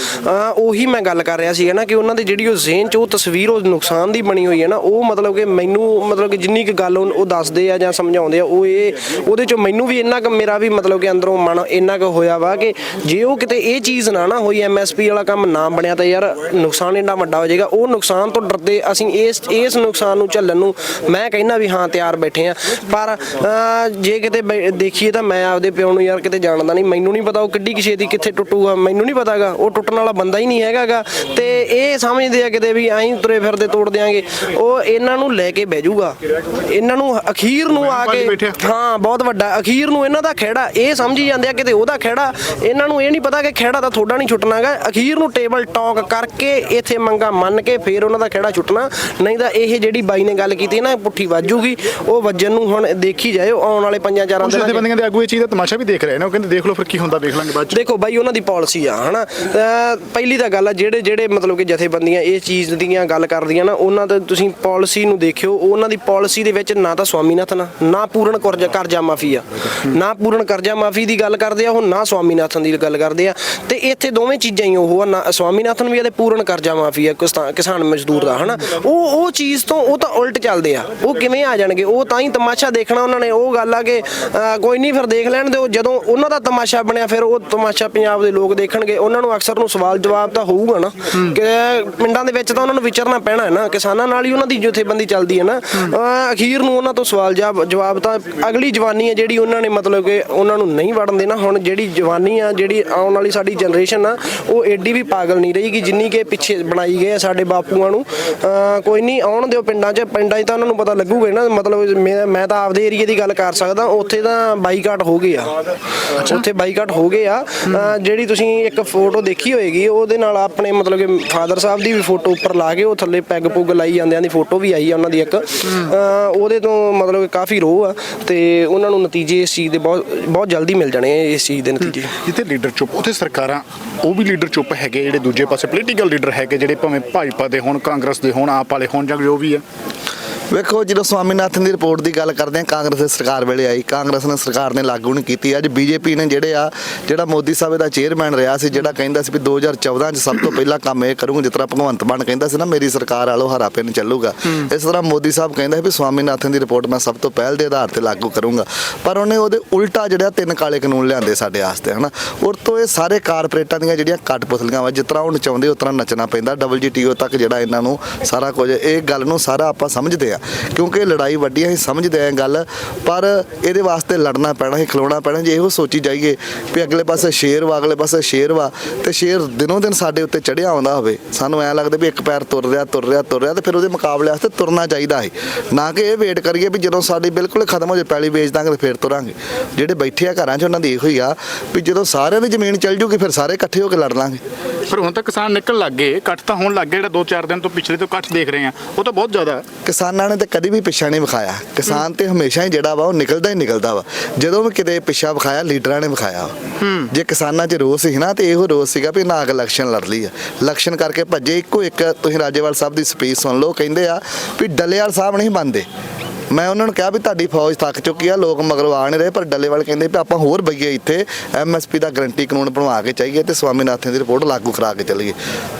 Speaker 1: ਉਹੀ ਮੈਂ ਗੱਲ ਕਰ ਰਿਹਾ ਸੀਗਾ ਨਾ ਕਿ ਉਹਨਾਂ ਦੀ ਜਿਹੜੀ ਉਹ ਜ਼ੇਨ 'ਚ ਉਹ ਤਸਵੀਰ, ਉਹ ਨੁਕਸਾਨ ਦੀ ਬਣੀ ਹੋਈ ਹੈ ਨਾ। ਉਹ ਮਤਲਬ ਕਿ ਮੈਨੂੰ ਮਤਲਬ ਕਿ ਜਿੰਨੀ ਕੁ ਗੱਲ ਉਹ ਦੱਸਦੇ ਆ ਜਾਂ ਸਮਝਾਉਂਦੇ ਆ, ਉਹ ਇਹ ਉਹਦੇ 'ਚੋਂ ਮੈਨੂੰ ਵੀ ਇੰਨਾ ਕੁ ਮੇਰਾ ਵੀ ਮਤਲਬ ਕਿ ਅੰਦਰੋਂ ਮਨ ਇੰਨਾ ਕੁ ਹੋਇਆ ਵਾ ਕਿ ਜੇ ਉਹ ਕਿਤੇ ਇਹ ਚੀਜ਼ ਨਾ ਨਾ ਹੋਈ ਐਮਐਸਪੀ ਵਾਲਾ ਕੰਮ ਨਾ ਬਣਿਆ ਤਾਂ ਯਾਰ ਨੁਕਸਾਨ ਇੰਨਾ ਵੱਡਾ ਹੋ ਜਾਏਗਾ। ਉਹ ਨੁਕਸਾਨ ਤੋਂ ਡਰਦੇ ਅਸੀਂ ਇਸ ਇਸ ਨੁਕਸਾਨ ਨੂੰ ਝੱਲਣ ਨੂੰ ਮੈਂ ਕਹਿੰਦਾ ਵੀ ਹਾਂ ਤਿਆਰ ਬੈਠੇ ਆ ਪਰ ਜੇ ਕਿਤੇ ਦੇਖੀਏ ਤਾਂ ਮੈਂ ਆਪਦੇ ਪਿਓ ਨੂੰ ਯਾਰ ਕਿਤੇ ਜਾਣਦਾ ਨਹੀਂ। ਮੈਨੂੰ ਨਹੀਂ ਪਤਾ ਉਹ ਕਿੱਡੀ ਕਿਸੇ ਦੀ ਕਿੱਥੇ ਟੁੱਟੂਗਾ। ਮੈਨੂੰ ਨਹੀਂ ਪਤਾਗਾ ਉਹ ਟੁੱਟਣ ਵਾਲਾ ਬੰਦਾ ਹੀ ਨਹੀਂ ਹੈਗਾਗਾ ਤੇ ਇਹ ਸਮਝਦੇ ਆ ਕਿਤੇ ਵੀ ਐਂ ਤੁਰੇ ਫਿਰਦੇ ਤੋੜ ਦਿਆਂਗੇ। ਉਹ ਇਹਨਾਂ ਨੂੰ ਲੈ ਕੇ ਬਹਿ ਜਾਊਗਾ। ਇਹਨਾਂ ਨੂੰ ਅਖੀਰ ਨੂੰ ਆ ਕੇ। ਹਾਂ ਬਹੁਤ ਵੱਡਾ ਅਖੀਰ ਨੂੰ ਇਹਨਾਂ ਦਾ ਖਹਿੜਾ ਇਹ ਸਮਝੀ ਜਾਂਦੇ ਆ ਕਿਤੇ ਉਹਦਾ ਖਹਿੜਾ ਇਹਨਾਂ ਨੂੰ ਇਹ ਨਹੀਂ ਪਤਾ ਕਿ ਖਹਿੜਾ ਤਾਂ ਤੁਹਾਡਾ ਨਹੀਂ ਛੁੱਟਣਾਗਾ ਅਖੀਰ ਨੂੰ ਟੇਬਲ ਟਾਕ ਕਰਕੇ ਇੱਥੇ ਮੰਗਾ ਮੰਨ ਕੇ ਫੇਰ ਉਹਨਾਂ ਦਾ ਖਹਿੜਾ ਛੁੱਟਣਾ। ਨਹੀਂ ਤਾਂ ਇਹ ਜਿਹੜੀ ਬਾਈ ਨੇ ਗੱਲ ਕੀਤੀ ਨਾ ਪੁੱਠੀ ਵੱਜੂਗੀ ਉਹ ਵੱਜਣ ਨੂੰ ਹੁਣ ਦੇਖੀ ਜਾਇਓ ਆਉਣ ਵਾਲੇ ਪੰਜਾਂ ਚਾਰਾਂ ਦਿਨਾਂ 'ਚ।
Speaker 2: ਬੰਦੀਆਂ ਦੇ ਆਗੂ ਇਹ ਚੀਜ਼ ਦਾ ਤਮਾਸ਼ਾ ਵੀ ਦੇਖ ਰਹੇ ਨੇ ਉਹ ਕਹਿੰਦੇ ਦੇਖ ਲਓ ਫਿਰ ਕੀ ਹੁੰਦਾ ਵੇਖ ਲਾਂਗੇ ਬਾਅਦ ਚ।
Speaker 1: ਦੇਖੋ ਬਾਈ ਉਹਨਾਂ ਦੀ ਪਾਲਿਸੀ ਆ ਹਨਾ। ਤਾਂ ਪਹਿਲੀ ਤਾਂ ਗੱਲ ਆ ਜਿਹੜੇ ਜਿਹੜੇ ਮਤਲਬ ਕਿ ਜਥੇਬੰਦੀਆਂ ਇਹ ਚੀਜ਼ ਦੀਆਂ ਗੱਲ ਕਰਦੀਆਂ ਨਾ ਉਹਨਾਂ ਦਾ ਤੁਸੀਂ ਪਾਲਿਸੀ ਨੂੰ ਦੇਖਿਓ ਉਹਨਾਂ ਦੀ ਪਾਲਿਸੀ ਦੇ ਵਿੱਚ ਨਾ ਤਾਂ ਸਵਾਮੀਨਾਥਨ ਨਾ ਪੂਰਨ ਕਰਜ਼ਾ ਕਰਜ਼ਾ ਮਾਫੀ ਆ। ਨਾ ਪੂਰਨ ਕਰਜ਼ਾ ਮਾਫੀ ਦੀ ਗੱਲ ਕਰਦੇ ਆ ਉਹ ਨਾ ਸਵਾਮੀਨਾਥਨ ਦੀ ਗੱਲ ਕਰਦੇ ਆ। ਤੇ ਇੱਥੇ ਦੋਵੇਂ ਚੀਜ਼ਾਂ ਹੀ ਉਹ ਆ ਸਵਾਮੀਨਾਥਨ ਵੀ ਆ ਤੇ ਪੂਰਨ ਕਰਜ਼ਾ ਮਾਫੀ ਆ ਕਿਸਾਨ ਮਜ਼ਦੂਰ ਦਾ ਹਨਾ? ਉਹ ਉਹ ਚੀਜ਼ ਤੋਂ ਉਹ ਤਾਂ ਉਲਟ ਚੱਲਦੇ ਆ। ਉਹ ਕਿਵੇਂ ਆ ਜਾਣਗੇ? ਉਹ ਤਾਂ ਹੀ ਤਮਾਸ਼ਾ ਦੇਖਣਾ ਉਹਨਾਂ ਨੇ। ਉਹ ਗੱਲ ਆ ਕਿ ਕੋਈ ਨਹੀਂ ਫਿਰ ਦੇਖ ਲੈਣ ਦਿਓ। ਜਦੋਂ ਉਹਨਾਂ ਦਾ ਤਮਾਸ਼ਾ ਬਣਿਆ ਫਿਰ ਉਹ ਤਮਾਸ਼ਾ ਪੰਜਾਬ ਦੇ ਲੋਕ ਦੇਖਣਗੇ। ਉਹਨਾਂ ਨੂੰ ਅਕਸਰ ਨੂੰ ਸਵਾਲ ਜਵਾਬ ਤਾਂ ਹੋਊਗਾ ਨਾ। ਕਿ ਪਿੰਡਾਂ ਦੇ ਵਿੱਚ ਤਾਂ ਉਹਨਾਂ ਨੂੰ ਵਿਚਰਨਾ ਪੈਣਾ ਹੈ ਨਾ। ਕਿਸਾਨਾਂ ਨਾਲ ਹੀ ਉਹਨਾਂ ਦੀ ਜਥੇਬੰਦੀ ਚੱਲਦੀ ਹੈ ਨਾ। ਅਹ, ਅਖੀਰ ਨੂੰ ਉਹਨਾਂ ਤੋਂ ਸਵਾਲ ਜਵਾਬ ਜਵਾਬ ਤਾਂ ਅਗਲੀ ਜਵਾਨੀ ਹੈ ਜਿਹੜੀ ਉਹਨਾਂ ਨੇ ਮਤਲਬ ਕਿ ਉਹਨਾਂ ਨੂੰ ਨਹੀਂ ਵੜਨ ਦੇਣਾ ਹੁਣ ਜਿਹੜੀ ਜਵਾਨੀ ਆ ਜਿਹੜੀ ਆਉਣ ਵਾਲੀ ਸਾਡੀ ਜਨਰੇਸ਼ਨ ਆ ਉਹ ਐਡੀ ਵੀ ਪਾਗਲ ਨਹੀਂ ਰਹੇਗੀ ਜਿੰਨੀ ਕਿ ਪਿੱਛੇ ਬਣਾਈ ਗਏ ਆ ਸਾਡੇ ਬਾਪੂਆਂ ਨੂੰ। ਕੋਈ ਨਹੀਂ ਆਉਣ ਦਿਓ ਪਿੰਡਾਂ 'ਚ ਪਿੰਡਾਂ 'ਚ ਤਾਂ ਉਹਨਾਂ ਨੂੰ ਪਤਾ ਲੱਗੂਗਾ ਨਾ ਮਤਲਬ ਮੈਂ ਤਾਂ ਆਪਦੇ ਏਰੀਆ ਦੀ ਗੱਲ ਕਰ ਸਕਦਾ ਉੱਥੇ ਤਾਂ ਬਾਈਕਾਟ ਹੋ ਗਏ ਆ। ਉੱਥੇ ਬਾਈਕਾਟ ਹੋ ਗਏ ਆ। ਜਿਹੜੀ ਤੁਸੀਂ ਇੱਕ ਫੋਟੋ ਦੇਖੀ ਹੋਏਗੀ ਉਹਦੇ ਨਾਲ ਆਪਣੇ ਮਤਲਬ ਕਿ ਫਾਦਰ ਸਾਹਿਬ ਦੀ ਵੀ ਫੋਟੋ ਉੱਪਰ ਲਾ ਕੇ ਉਹ ਥੱਲੇ ਪੈਗ ਪੁੱਗ ਲਾਈ ਜਾਂਦਿਆਂ ਦੀ ਫੋਟੋ ਵੀ ਆਈ ਆ ਉਹਨਾਂ ਦੀ ਇੱਕ। ਉਹਦੇ ਤੋਂ ਮਤਲਬ ਕਾਫੀ ਰੋਹ ਆ ਤੇ ਉਹਨਾਂ ਨੂੰ ਨਤੀਜੇ ਇਸ ਚੀਜ਼ ਦੇ ਬਹੁਤ ਬਹੁਤ ਜਲਦੀ ਮਿਲ ਜਾਣੇ ਆ ਇਸ ਚੀਜ਼ ਦੇ ਨਤੀਜੇ।
Speaker 2: ਜਿੱਥੇ ਲੀਡਰ ਚੁੱਪ, ਉੱਥੇ ਸਰਕਾਰਾਂ, ਉਹ ਵੀ ਲੀਡਰ ਚੁੱਪ ਹੈਗੇ ਜਿਹੜੇ ਦੂਜੇ ਪਾਸੇ ਪੋਲੀਟੀਕਲ ਲੀਡਰ ਹੈਗੇ ਜਿਹੜੇ ਭਾਵੇਂ ਭਾਜਪਾ ਦੇ ਹੋਣ, ਕਾਂਗਰਸ ਦੇ ਹੋਣ, ਆਪ ਵਾਲੇ ਹੋਣ ਜਾਂ ਜੋ ਵੀ ਆ।
Speaker 3: ਵੇਖੋ ਜਦੋਂ ਸਵਾਮੀਨਾਥਨ ਦੀ ਰਿਪੋਰਟ ਦੀ ਗੱਲ ਕਰਦੇ ਆ ਕਾਂਗਰਸ ਦੀ ਸਰਕਾਰ ਵੇਲੇ ਆਈ। ਕਾਂਗਰਸ ਨੇ ਸਰਕਾਰ ਨੇ ਲਾਗੂ ਨਹੀਂ ਕੀਤੀ। ਅੱਜ ਬੀਜੇਪੀ ਨੇ ਜਿਹੜੇ ਆ ਜਿਹੜਾ ਮੋਦੀ ਸਾਹਿਬ ਦਾ ਚੇਅਰਮੈਨ ਰਿਹਾ ਸੀ ਜਿਹੜਾ ਕਹਿੰਦਾ ਸੀ ਵੀ 2014 ਚ ਸਭ ਤੋਂ ਪਹਿਲਾਂ ਕੰਮ ਇਹ ਕਰੂੰਗਾ ਜਿਸ ਤਰ੍ਹਾਂ ਭਗਵੰਤ ਮਾਨ ਕਹਿੰਦਾ ਸੀ ਨਾ ਮੇਰੀ ਸਰਕਾਰ ਆਲੋ ਹਰਾ ਪੈਨ ਚੱਲੂਗਾ। ਇਸ ਤਰ੍ਹਾਂ ਮੋਦੀ ਸਾਹਿਬ ਕਹਿੰਦਾ ਵੀ ਸਵਾਮੀਨਾਥਨ ਦੀ ਰਿਪੋਰਟ ਮੈਂ ਸਭ ਤੋਂ ਪਹਿਲ ਦੇ ਆਧਾਰ ਤੇ ਲਾਗੂ ਕਰੂੰਗਾ। ਪਰ ਉਹਨੇ ਉਹਦੇ ਉਲਟਾ ਜਿਹੜਾ ਤਿੰਨ ਕਾਲੇ ਕਾਨੂੰਨ ਲਿਆਂਦੇ ਸਾਡੇ ਵਾਸਤੇ ਹਨਾ? ਔਰ ਤੋਂ ਇਹ ਸਾਰੇ ਕਾਰਪੋਰੇਟਾਂ ਦੀਆਂ ਜਿਹੜੀਆਂ ਕਟਪੁਤਲੀਆਂ ਵਾ ਜਿਸ ਤਰ੍ਹਾਂ ਉਹ ਨਚਾਉਂਦੇ ਉਸ ਤਰ੍ਹਾਂ ਨੱਚਣਾ ਪੈਂਦਾ WTO ਤੱਕ ਜਿਹੜਾ ਇਹਨਾਂ ਨੂੰ ਸਾਰਾ ਕੁਝ ਇਹ ਗੱਲ ਨੂੰ ਸਾਰਾ ਆਪਾਂ ਸਮਝਦੇ ਆ। ਕਿਉਂਕਿ ਲੜਾਈ ਵੱਡੀ ਆ, ਅਸੀਂ ਸਮਝਦੇ ਆ ਗੱਲ ਪਰ ਇਹਦੇ ਵਾਸਤੇ ਲੜਨਾ ਪੈਣਾ ਹੈ ਖਲੋਣਾ ਪੈਣਾ ਜੇ ਇਹੋ ਸੋਚੀ ਜਾਈਏ ਵੀ ਅਗਲੇ ਪਾਸੇ ਸ਼ੇਰ ਵਾ ਅਗਲੇ ਪਾਸੇ ਸ਼ੇਰ ਵਾ ਤੇ ਸ਼ੇਰ ਦਿਨੋਂ ਦਿਨ ਸਾਡੇ ਉੱਤੇ ਚੜਿਆ ਆਉਂਦਾ ਹੋਵੇ। ਸਾਨੂੰ ਐ ਲੱਗਦਾ ਵੀ ਇੱਕ ਪੈਰ ਤੁਰ ਰਿਹਾ ਤੁਰ ਰਿਹਾ ਤੁਰ ਰਿਹਾ ਤੇ ਫਿਰ ਉਹਦੇ ਮੁਕਾਬਲੇ ਵਾਸਤੇ ਤੁਰਨਾ ਚਾਹੀਦਾ ਹੈ ਨਾ ਕਿ ਇਹ ਵੇਟ ਕਰੀਏ ਵੀ ਜਦੋਂ ਸਾਡੀ ਬਿਲਕੁਲ ਖਤਮ ਹੋ ਜੇ ਪੈਲੀ ਵੇਚ ਦਾਂਗੇ ਤੇ ਫਿਰ ਤੁਰਾਂਗੇ। ਜਿਹੜੇ ਬੈਠੇ ਆ ਘਰਾਂ 'ਚ ਉਹਨਾਂ ਦੀ ਇਹੋ ਹੀ ਆ ਵੀ ਜਦੋਂ ਸਾਰਿਆਂ ਦੀ ਜ਼ਮੀਨ ਚੱਲ ਜੂਗੀ ਫਿਰ ਸਾਰੇ ਇਕੱਠੇ ਹੋ ਕੇ ਲੜ ਲਾਂਗੇ।
Speaker 2: ਫਿਰ ਹੁਣ ਤਾਂ ਕਿਸਾਨ ਨਿਕਲ ਲੱਗ ਗਏ ਕੱਟ ਤਾਂ ਹੋਣ ਲੱਗ ਗਏ ਜਿਹੜਾ 2-4 ਦਿਨ ਤੋਂ ਪਿਛਲੇ ਤੋਂ ਕੱਟ ਦੇਖ ਰਹੇ ਆ ਉਹ ਤਾਂ ਬਹੁਤ ਜ਼ਿਆਦਾ ਹੈ।
Speaker 3: ਕਿਸਾਨਾਂ ਨੇ ਤੇ ਕਦੀ ਵੀ ਪਿੱਛਾ ਨਹੀਂ ਵਿਖਾਇਆ। ਕਿਸਾਨ ਤੇ ਹਮੇਸ਼ਾ ਹੀ ਜਿਹੜਾ ਵਾ ਉਹ ਨਿਕਲਦਾ ਹੀ ਨਿਕਲਦਾ ਵਾ। ਜਦੋਂ ਵੀ ਕਿਤੇ ਪਿੱਛਾ ਵਿਖਾਇਆ ਲੀਡਰਾਂ ਨੇ ਵਿਖਾਇਆ। ਜੇ ਕਿਸਾਨਾਂ 'ਚ ਰੋਸ ਸੀ ਨਾ ਤੇ ਇਹੋ ਰੋਸ ਸੀਗਾ ਵੀ ਨਾਗ ਇਲੈਕਸ਼ਨ ਲੜ ਲਈ ਆ। ਇਲੈਕਸ਼ਨ ਕਰਕੇ ਭੱਜੇ ਇੱਕੋ ਇੱਕ ਤੁਸੀਂ ਰਾਜੇਵਾਲ ਸਾਹਿਬ ਦੀ ਸਪੀਚ ਸੁਣ ਲਓ ਕਹਿੰਦੇ ਆ ਵੀ ਡੱਲੇਵਾਲ ਸਾਹਿਬ ਨਹੀਂ ਬੰਦੇ ਮੈਂ ਉਹਨਾਂ ਨੂੰ ਕਿਹਾ ਵੀ ਤੁਹਾਡੀ ਫੌਜ ਥੱਕ ਚੁੱਕੀ ਆ, ਲੋਕ ਮਗਰੋਂ ਆ ਨਹੀਂ ਰਹੇ, ਪਰ ਡੱਲੇਵਾਲ ਕਹਿੰਦੇ ਵੀ ਆਪਾਂ ਹੋਰ ਬਈਏ ਇੱਥੇ ਐਮਐਸਪੀ ਦਾ ਗਰੰਟੀ ਕਾਨੂੰਨ ਬਣਵਾ ਕੇ ਚਾਹੀਏ ਤੇ ਸਵਾਮੀਨਾਥਨ ਦੀ ਰਿਪੋਰਟ ਲਾਗੂ ਕਰਾ ਕੇ ਚੱਲੀਏ।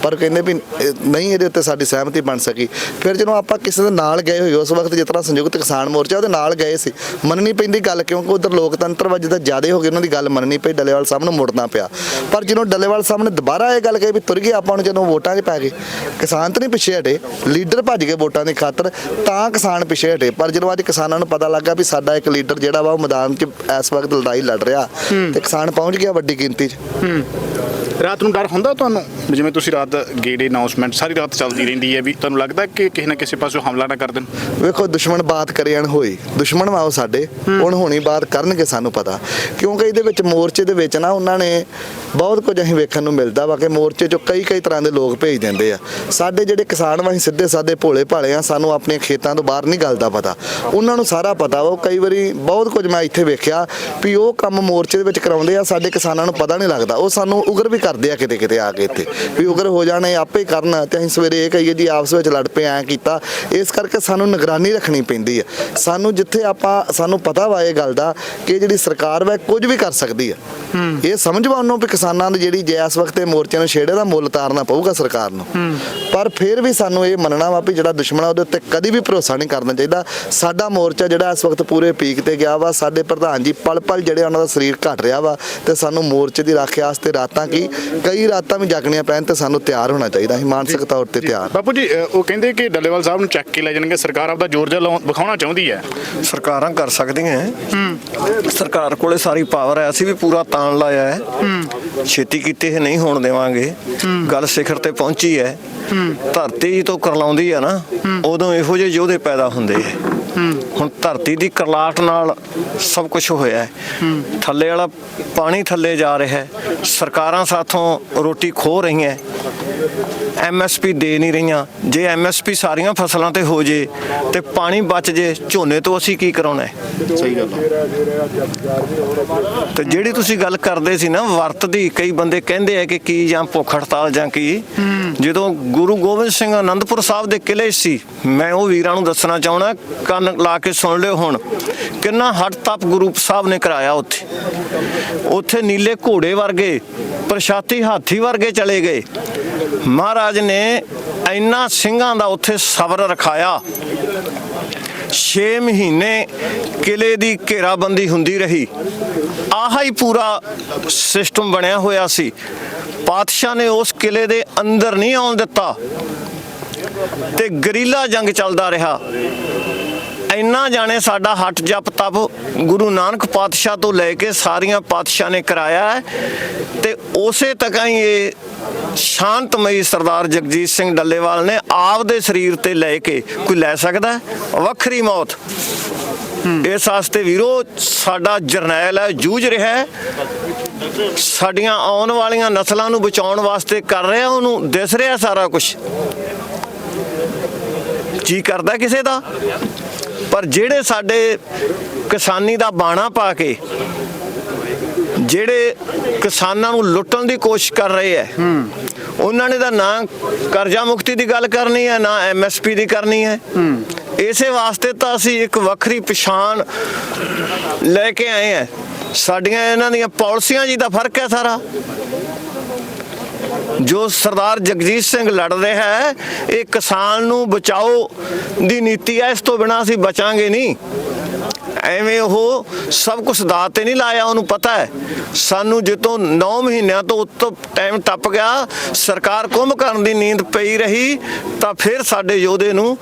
Speaker 3: ਪਰ ਕਹਿੰਦੇ ਵੀ ਇਹ ਨਹੀਂ ਇਹਦੇ ਉੱਤੇ ਸਾਡੀ ਸਹਿਮਤੀ ਬਣ ਸਕੀ। ਫਿਰ ਜਦੋਂ ਆਪਾਂ ਕਿਸੇ ਦੇ ਨਾਲ ਗਏ ਹੋਏ, ਉਸ ਵਕਤ ਜਿਸ ਤਰ੍ਹਾਂ ਸੰਯੁਕਤ ਕਿਸਾਨ ਮੋਰਚਾ ਉਹਦੇ ਨਾਲ ਗਏ ਸੀ, ਮੰਨਣੀ ਪੈਂਦੀ ਗੱਲ ਕਿਉਂਕਿ ਉਧਰ ਲੋਕਤੰਤਰ ਵਾ ਜ਼ਿਆਦਾ ਹੋ ਗਏ, ਉਹਨਾਂ ਦੀ ਗੱਲ ਮੰਨਣੀ ਪਈ, ਡੱਲੇਵਾਲ ਸਾਹਿਬ ਨੂੰ ਮੁੜਨਾ ਪਿਆ। ਪਰ ਜਦੋਂ ਡੱਲੇਵਾਲ ਸਾਹਿਬ ਨੇ ਦੁਬਾਰਾ ਇਹ ਗੱਲ ਕਹੀ ਵੀ ਤੁਰ ਗਏ ਆਪਾਂ ਨੂੰ ਜਦੋਂ ਵੋਟਾਂ 'ਚ ਪੈ ਗਏ, ਕਿਸਾਨ ਤਾਂ ਨਹੀਂ ਪਿੱਛੇ ਹਟੇ, ਲੀਡਰ ਭੱਜ ਗਏ ਵੋਟਾਂ ਦੀ ਖਾਤਰ, ਤਾਂ ਕਿਸਾਨ ਪਿੱਛੇ ਹਟੇ, ਪਰ ਜਦੋਂ ਅੱਜ ਕਿਸਾਨਾਂ ਨੂੰ ਪਤਾ ਲੱਗਾ ਵੀ ਸਾਡਾ ਇੱਕ ਲੀਡਰ ਜਿਹੜਾ ਵਾ ਉਹ ਮੈਦਾਨ 'ਚ ਇਸ ਵਕਤ ਲੜਾਈ ਲੜ ਰਿਹਾ ਤੇ ਕਿਸਾਨ ਪਹੁੰਚ ਗਿਆ ਵੱਡੀ ਗਿਣਤੀ 'ਚ।
Speaker 2: ਰਾਤ ਨੂੰ ਡਰ ਹੁੰਦਾ ਤੁਹਾਨੂੰ? ਜਿਵੇਂ ਤੁਸੀਂ ਰਾਤ ਗੇੜੇ ਅਨਾਉਂਸਮੈਂਟ ਸਾਰੀ ਰਾਤ ਚੱਲਦੀ ਰਹਿੰਦੀ ਹੈ ਵੀ ਤੁਹਾਨੂੰ ਲੱਗਦਾ ਕਿ ਕਿਸੇ ਨਾ ਕਿਸੇ ਪਾਸੋਂ ਹਮਲਾ ਨਾ ਕਰ ਦੇਣ?
Speaker 3: ਵੇਖੋ ਦੁਸ਼ਮਣ ਬਾਤ ਕਰੇ ਅਣ ਹੋਈ ਦੁਸ਼ਮਣ ਵਾ ਉਹ ਸਾਡੇ। ਹੁਣ ਹੋਣੀ ਬਾਤ ਕਰਨਗੇ ਸਾਨੂੰ ਪਤਾ। ਕਿਉਂਕਿ ਇਹਦੇ ਵਿੱਚ ਮੋਰਚੇ ਦੇ ਵਿੱਚ ਨਾ ਉਹਨਾਂ ਨੇ ਬਹੁਤ ਕੁਝ ਅਸੀਂ ਵੇਖਣ ਨੂੰ ਮਿਲਦਾ ਵਾ ਕਿ ਮੋਰਚੇ 'ਚੋਂ ਕਈ ਕਈ ਤਰ੍ਹਾਂ ਦੇ ਲੋਕ ਭੇਜ ਦਿੰਦੇ ਆ। ਸਾਡੇ ਜਿਹੜੇ ਕਿਸਾਨ ਵਾ ਅਸੀਂ ਸਿੱਧੇ ਸਾਦੇ ਭੋਲੇ ਭਾਲੇ ਆ ਸਾਨੂੰ ਆਪਣੇ ਖੇਤਾਂ ਤੋਂ ਬਾਹਰ ਨਹੀਂ ਗੱਲ ਦਾ ਪਤਾ। ਉਹਨਾਂ ਨੂੰ ਸਾਰਾ ਪਤਾ ਵਾ। ਉਹ ਕਈ ਵਾਰੀ ਬਹੁਤ ਕੁਝ ਮੈਂ ਇੱਥੇ ਵੇਖਿਆ ਵੀ ਉਹ ਕੰਮ ਮੋਰਚੇ ਦੇ ਵਿੱਚ ਕਰਾਉਂਦੇ ਆ ਸਾਡੇ ਕਿਸਾਨਾਂ ਨੂੰ ਪਤਾ ਨਹੀਂ ਲੱਗਦਾ। ਉਹ ਸਾਨੂੰ ਉਗਰ ਵੀ ਕਰਦੇ ਆ ਕਿਤੇ ਕਿਤੇ ਆ ਕੇ ਇੱਥੇ ਵੀ ਉਗਰ ਹੋ ਜਾਣੇ ਆਪੇ ਕਰਨ ਤੇ ਅਸੀਂ ਸਵੇਰੇ ਇਹ ਕਹੀਏ ਜੀ ਆਪਸ ਵਿੱਚ ਲੜ ਪਏ ਐ ਕੀਤਾ। ਇਸ ਕਰਕੇ ਸਾਨੂੰ ਨਿਗਰਾਨੀ ਰੱਖਣੀ ਪੈਂਦੀ ਆ। ਸਾਨੂੰ ਜਿੱਥੇ ਆਪਾਂ ਸਾਨੂੰ ਪਤਾ ਵਾ ਇਹ ਗੱਲ ਦਾ ਕਿ ਜਿਹੜੀ ਸਰਕਾਰ ਵਾ ਕੁਝ ਵੀ ਕਰ ਸਕਦੀ ਆ। ਇਹ ਸਮਝ ਵਾ ਉਹਨੂੰ ਵੀ ਕਿਸਾਨਾਂ ਦੀ ਜਿਹੜੀ ਜੇ ਇਸ ਵਕਤ ਇਹ ਮੋਰਚੇ ਨੂੰ ਛੇੜੇ ਦਾ ਮੁੱਲ ਤਾਰਨਾ ਪਊਗਾ ਸਰਕਾਰ ਨੂੰ। ਪਰ ਫਿਰ ਵੀ ਸਾਨੂੰ ਇਹ ਮੰਨਣਾ ਵਾ ਵੀ ਜਿਹੜਾ ਦੁਸ਼ਮਣ ਆ ਉਹਦੇ ਉੱਤੇ ਕਦੀ ਵੀ ਭਰੋਸਾ ਨਹੀਂ ਕਰਨਾ ਚਾਹੀਦਾ। ਸਾਡਾ ਮੋਰਚਾ ਜਿਹੜਾ ਇਸ ਵਕਤ ਪੂਰੇ ਪੀਕ ਤੇ ਗਿਆ ਵਾ ਸਾਡੇ ਪ੍ਰਧਾਨ ਜੀ ਪਲ ਪਲ ਜਿਹੜੇ ਉਹਨਾਂ ਦਾ ਸਰੀਰ ਘਟ ਰਿਹਾ ਵਾ ਤੇ ਸਾਨੂੰ ਮੋਰਚੇ ਦੀ ਰਾਖਿਆ ਵਾਸਤੇ ਰਾਤਾਂ ਕੀ ਕਈ ਰਾਤਾਂ ਵੀ ਜਾਗਣੀਆਂ ਪੈਣ ਤੇ ਸਾਨੂੰ ਤਿਆਰ ਹੋਣਾ ਚਾਹੀਦਾ ਅਸੀਂ ਮਾਨਸਿਕ ਤੌਰ ਤੇ ਤਿਆਰ।
Speaker 2: ਬਾਪੂ ਜੀ ਉਹ ਕਹਿੰਦੇ ਕਿ ਡੱਲੇਵਾਲ ਸਾਹਿਬ ਨੂੰ ਚੱਕ ਕੇ ਲੈ ਜਾਣਗੇ ਸਰਕਾਰ ਆਪਦਾ ਜ਼ੋਰ ਜਿਹਾ ਵਿਖਾਉਣਾ ਚਾਹੁੰਦੀ ਹੈ।
Speaker 4: ਸਰਕਾਰਾਂ ਕਰ ਸਕਦੀਆਂ ਹੈ। ਸਰਕਾਰ ਕੋਲੇ ਸਾਰੀ ਪਾਵਰ ਹੈ ਅਸੀਂ ਵੀ ਪੂਰਾ ਤਾਣ ਲਾਇਆ ਹੈ। ਛੇਤੀ ਕੀਤੇ ਇਹ ਨਹੀਂ ਹੋਣ ਦੇਵਾਂਗੇ। ਗੱਲ ਸਿਖਰ ਤੇ ਪਹੁੰਚੀ ਹੈ। ਧਰਤੀ ਤੋਂ ਕਰਲਾਉਂਦੀ ਹੈ ਨਾ ਉਦੋਂ ਇਹੋ ਜਿਹੇ ਯੋਧੇ ਪੈਦਾ ਹੁੰਦੇ ਹੈ। ਹੁਣ ਧਰਤੀ ਦੀ ਕਰਲਾਟ ਨਾਲ ਸਭ ਕੁਝ ਹੋਇਆ ਹੈ। ਥੱਲੇ ਵਾਲਾ ਪਾਣੀ ਥੱਲੇ ਜਾ ਰਿਹਾ ਹੈ। ਸਰਕਾਰਾਂ ਸਾਥੋਂ ਰੋਟੀ ਖੋ ਰਹੀਆਂ ਐਮਐਸਪੀ ਦੇ ਨਹੀਂ ਰਹੀਆਂ। ਜੇ ਐਮਐਸਪੀ ਸਾਰੀਆਂ ਫਸਲਾਂ ਤੇ ਹੋ ਜੇ ਤੇ ਪਾਣੀ ਬਚ ਜੇ ਝੋਨੇ ਤੋਂ ਅਸੀਂ ਕੀ ਕਰਾਉਣਾ ਹੈ?
Speaker 2: ਸਹੀ ਗੱਲ
Speaker 4: ਤੇ ਜਿਹੜੀ ਤੁਸੀਂ ਗੱਲ ਕਰਦੇ ਸੀ ਨਾ ਵਰਤ ਦੀ ਕਈ ਬੰਦੇ ਕਹਿੰਦੇ ਆ ਕਿ ਕੀ ਜਾਂ ਭੁੱਖ ਹੜਤਾਲ ਜਾਂ ਕੀ। ਜਦੋਂ ਗੁਰੂ ਗੋਬਿੰਦ ਸਿੰਘ ਆਨੰਦਪੁਰ ਸਾਹਿਬ ਦੇ ਕਿਲੇ ਸੀ ਮੈਂ ਉਹ ਵੀਰਾਂ ਨੂੰ ਦੱਸਣਾ ਚਾਹਣਾ ਕੰਨ ਲਾ ਕੇ ਸੁਣ ਲਿਓ ਹੁਣ। ਕਿੰਨਾ ਹੱਟ ਤਪ ਗੁਰੂ ਸਾਹਿਬ ਨੇ ਕਰਾਇਆ ਉੱਥੇ। ਉੱਥੇ ਨੀਲੇ ਘੋੜੇ ਵਰਗੇ, ਪ੍ਰਸ਼ਾਤੀ ਹਾਥੀ ਵਰਗੇ ਚਲੇ ਗਏ। ਮਹਾਰਾਜ ਨੇ ਇੰਨਾ ਸਿੰਘਾਂ ਦਾ ਉੱਥੇ ਸਬਰ ਰਖਾਇਆ। 6 ਮਹੀਨੇ ਕਿਲੇ ਦੀ ਘੇਰਾਬੰਦੀ ਹੁੰਦੀ ਰਹੀ। ਆਹ ਹੀ ਪੂਰਾ ਸਿਸਟਮ ਬਣਿਆ ਹੋਇਆ ਸੀ। ਪਾਤਸ਼ਾਹ ਨੇ ਉਸ ਕਿਲੇ ਦੇ ਅੰਦਰ ਨਹੀਂ ਆਉਣ ਦਿੱਤਾ। ਤੇ ਗਰੀਲਾ ਜੰਗ ਚੱਲਦਾ ਰਿਹਾ। ਇੰਨਾ ਜਾਣੇ ਸਾਡਾ ਹੱਟ ਜਪ ਤਪ ਗੁਰੂ ਨਾਨਕ ਪਾਤਸ਼ਾਹ ਤੋਂ ਲੈ ਕੇ ਸਾਰੀਆਂ ਪਾਤਸ਼ਾਹ ਨੇ ਕਰਾਇਆ ਹੈ ਤੇ ਉਸੇ ਤੱਕ ਹੀ ਇਹ ਸ਼ਾਂਤਮਈ ਸਰਦਾਰ ਜਗਜੀਤ ਸਿੰਘ ਡੱਲੇਵਾਲ ਨੇ ਆਪ ਸਰੀਰ ਤੇ ਲੈ ਕੇ ਕੋਈ ਲੈ ਸਕਦਾ ਵੱਖਰੀ ਮੌਤ। ਇਸ ਵਾਸਤੇ ਵੀਰੋ, ਸਾਡਾ ਜਰਨੈਲ ਹੈ, ਜੂਝ ਰਿਹਾ ਹੈ। ਸਾਡੀਆਂ ਆਉਣ ਵਾਲੀਆਂ ਨਸਲਾਂ ਨੂੰ ਬਚਾਉਣ ਵਾਸਤੇ ਕਰ ਰਿਹਾ, ਉਹਨੂੰ ਦਿਸ ਰਿਹਾ ਸਾਰਾ ਕੁਝ ਜੀ ਕਰਦਾ ਕਿਸੇ ਦਾ? ਪਰ ਜਿਹੜੇ ਸਾਡੇ ਕਿਸਾਨੀ ਦਾ ਬਾਣਾ ਪਾ ਕੇ ਜਿਹੜੇ ਕਿਸਾਨਾਂ ਨੂੰ ਲੁੱਟਣ ਦੀ ਕੋਸ਼ਿਸ਼ ਕਰ ਰਹੇ ਐ, ਉਹਨਾਂ ਨੇ ਤਾਂ ਨਾ ਕਰਜ਼ਾ ਮੁਕਤੀ ਦੀ ਗੱਲ ਕਰਨੀ ਹੈ ਨਾ ਐਮਐਸਪੀ ਦੀ ਕਰਨੀ ਹੈ ਇਸੇ ਵਾਸਤੇ ਤਾਂ ਅਸੀਂ ਇੱਕ ਵੱਖਰੀ ਪਛਾਣ ਲੈ ਕੇ ਆਏ ਆ ਸਾਡੀਆਂ ਇਹਨਾਂ ਦੀਆਂ ਪਾਲਿਸੀਆਂ ਜੀ ਦਾ ਫ਼ਰਕ ਹੈ ਸਾਰਾ। ਜੋ ਸਰਦਾਰ ਜਗਜੀਤ ਸਿੰਘ ਲੜ ਰਿਹਾ ਹੈ, ਇਹ ਕਿਸਾਨ ਨੂੰ ਬਚਾਓ ਦੀ ਨੀਤੀ ਹੈ, ਇਸ ਤੋਂ ਬਿਨਾਂ ਅਸੀਂ ਬਚਾਂਗੇ ਨਹੀਂ। ਐਵੇਂ ਉਹ ਸਭ ਕੁਝ ਦਾਅ ਤੇ ਨਹੀਂ ਲਾਇਆ, ਉਹਨੂੰ ਪਤਾ ਹੈ। ਸਾਨੂੰ ਜਿੱਤੋਂ 9 ਮਹੀਨਿਆਂ ਤੋਂ ਉੱਤੋਂ ਟਾਈਮ ਟੱਪ ਗਿਆ, ਸਰਕਾਰ ਕੁੰਭ ਕਰਨ ਦੀ ਨੀਂਦ ਪਈ ਰਹੀ, ਤਾਂ ਫਿਰ ਸਾਡੇ ਯੋਧੇ ਨੂੰ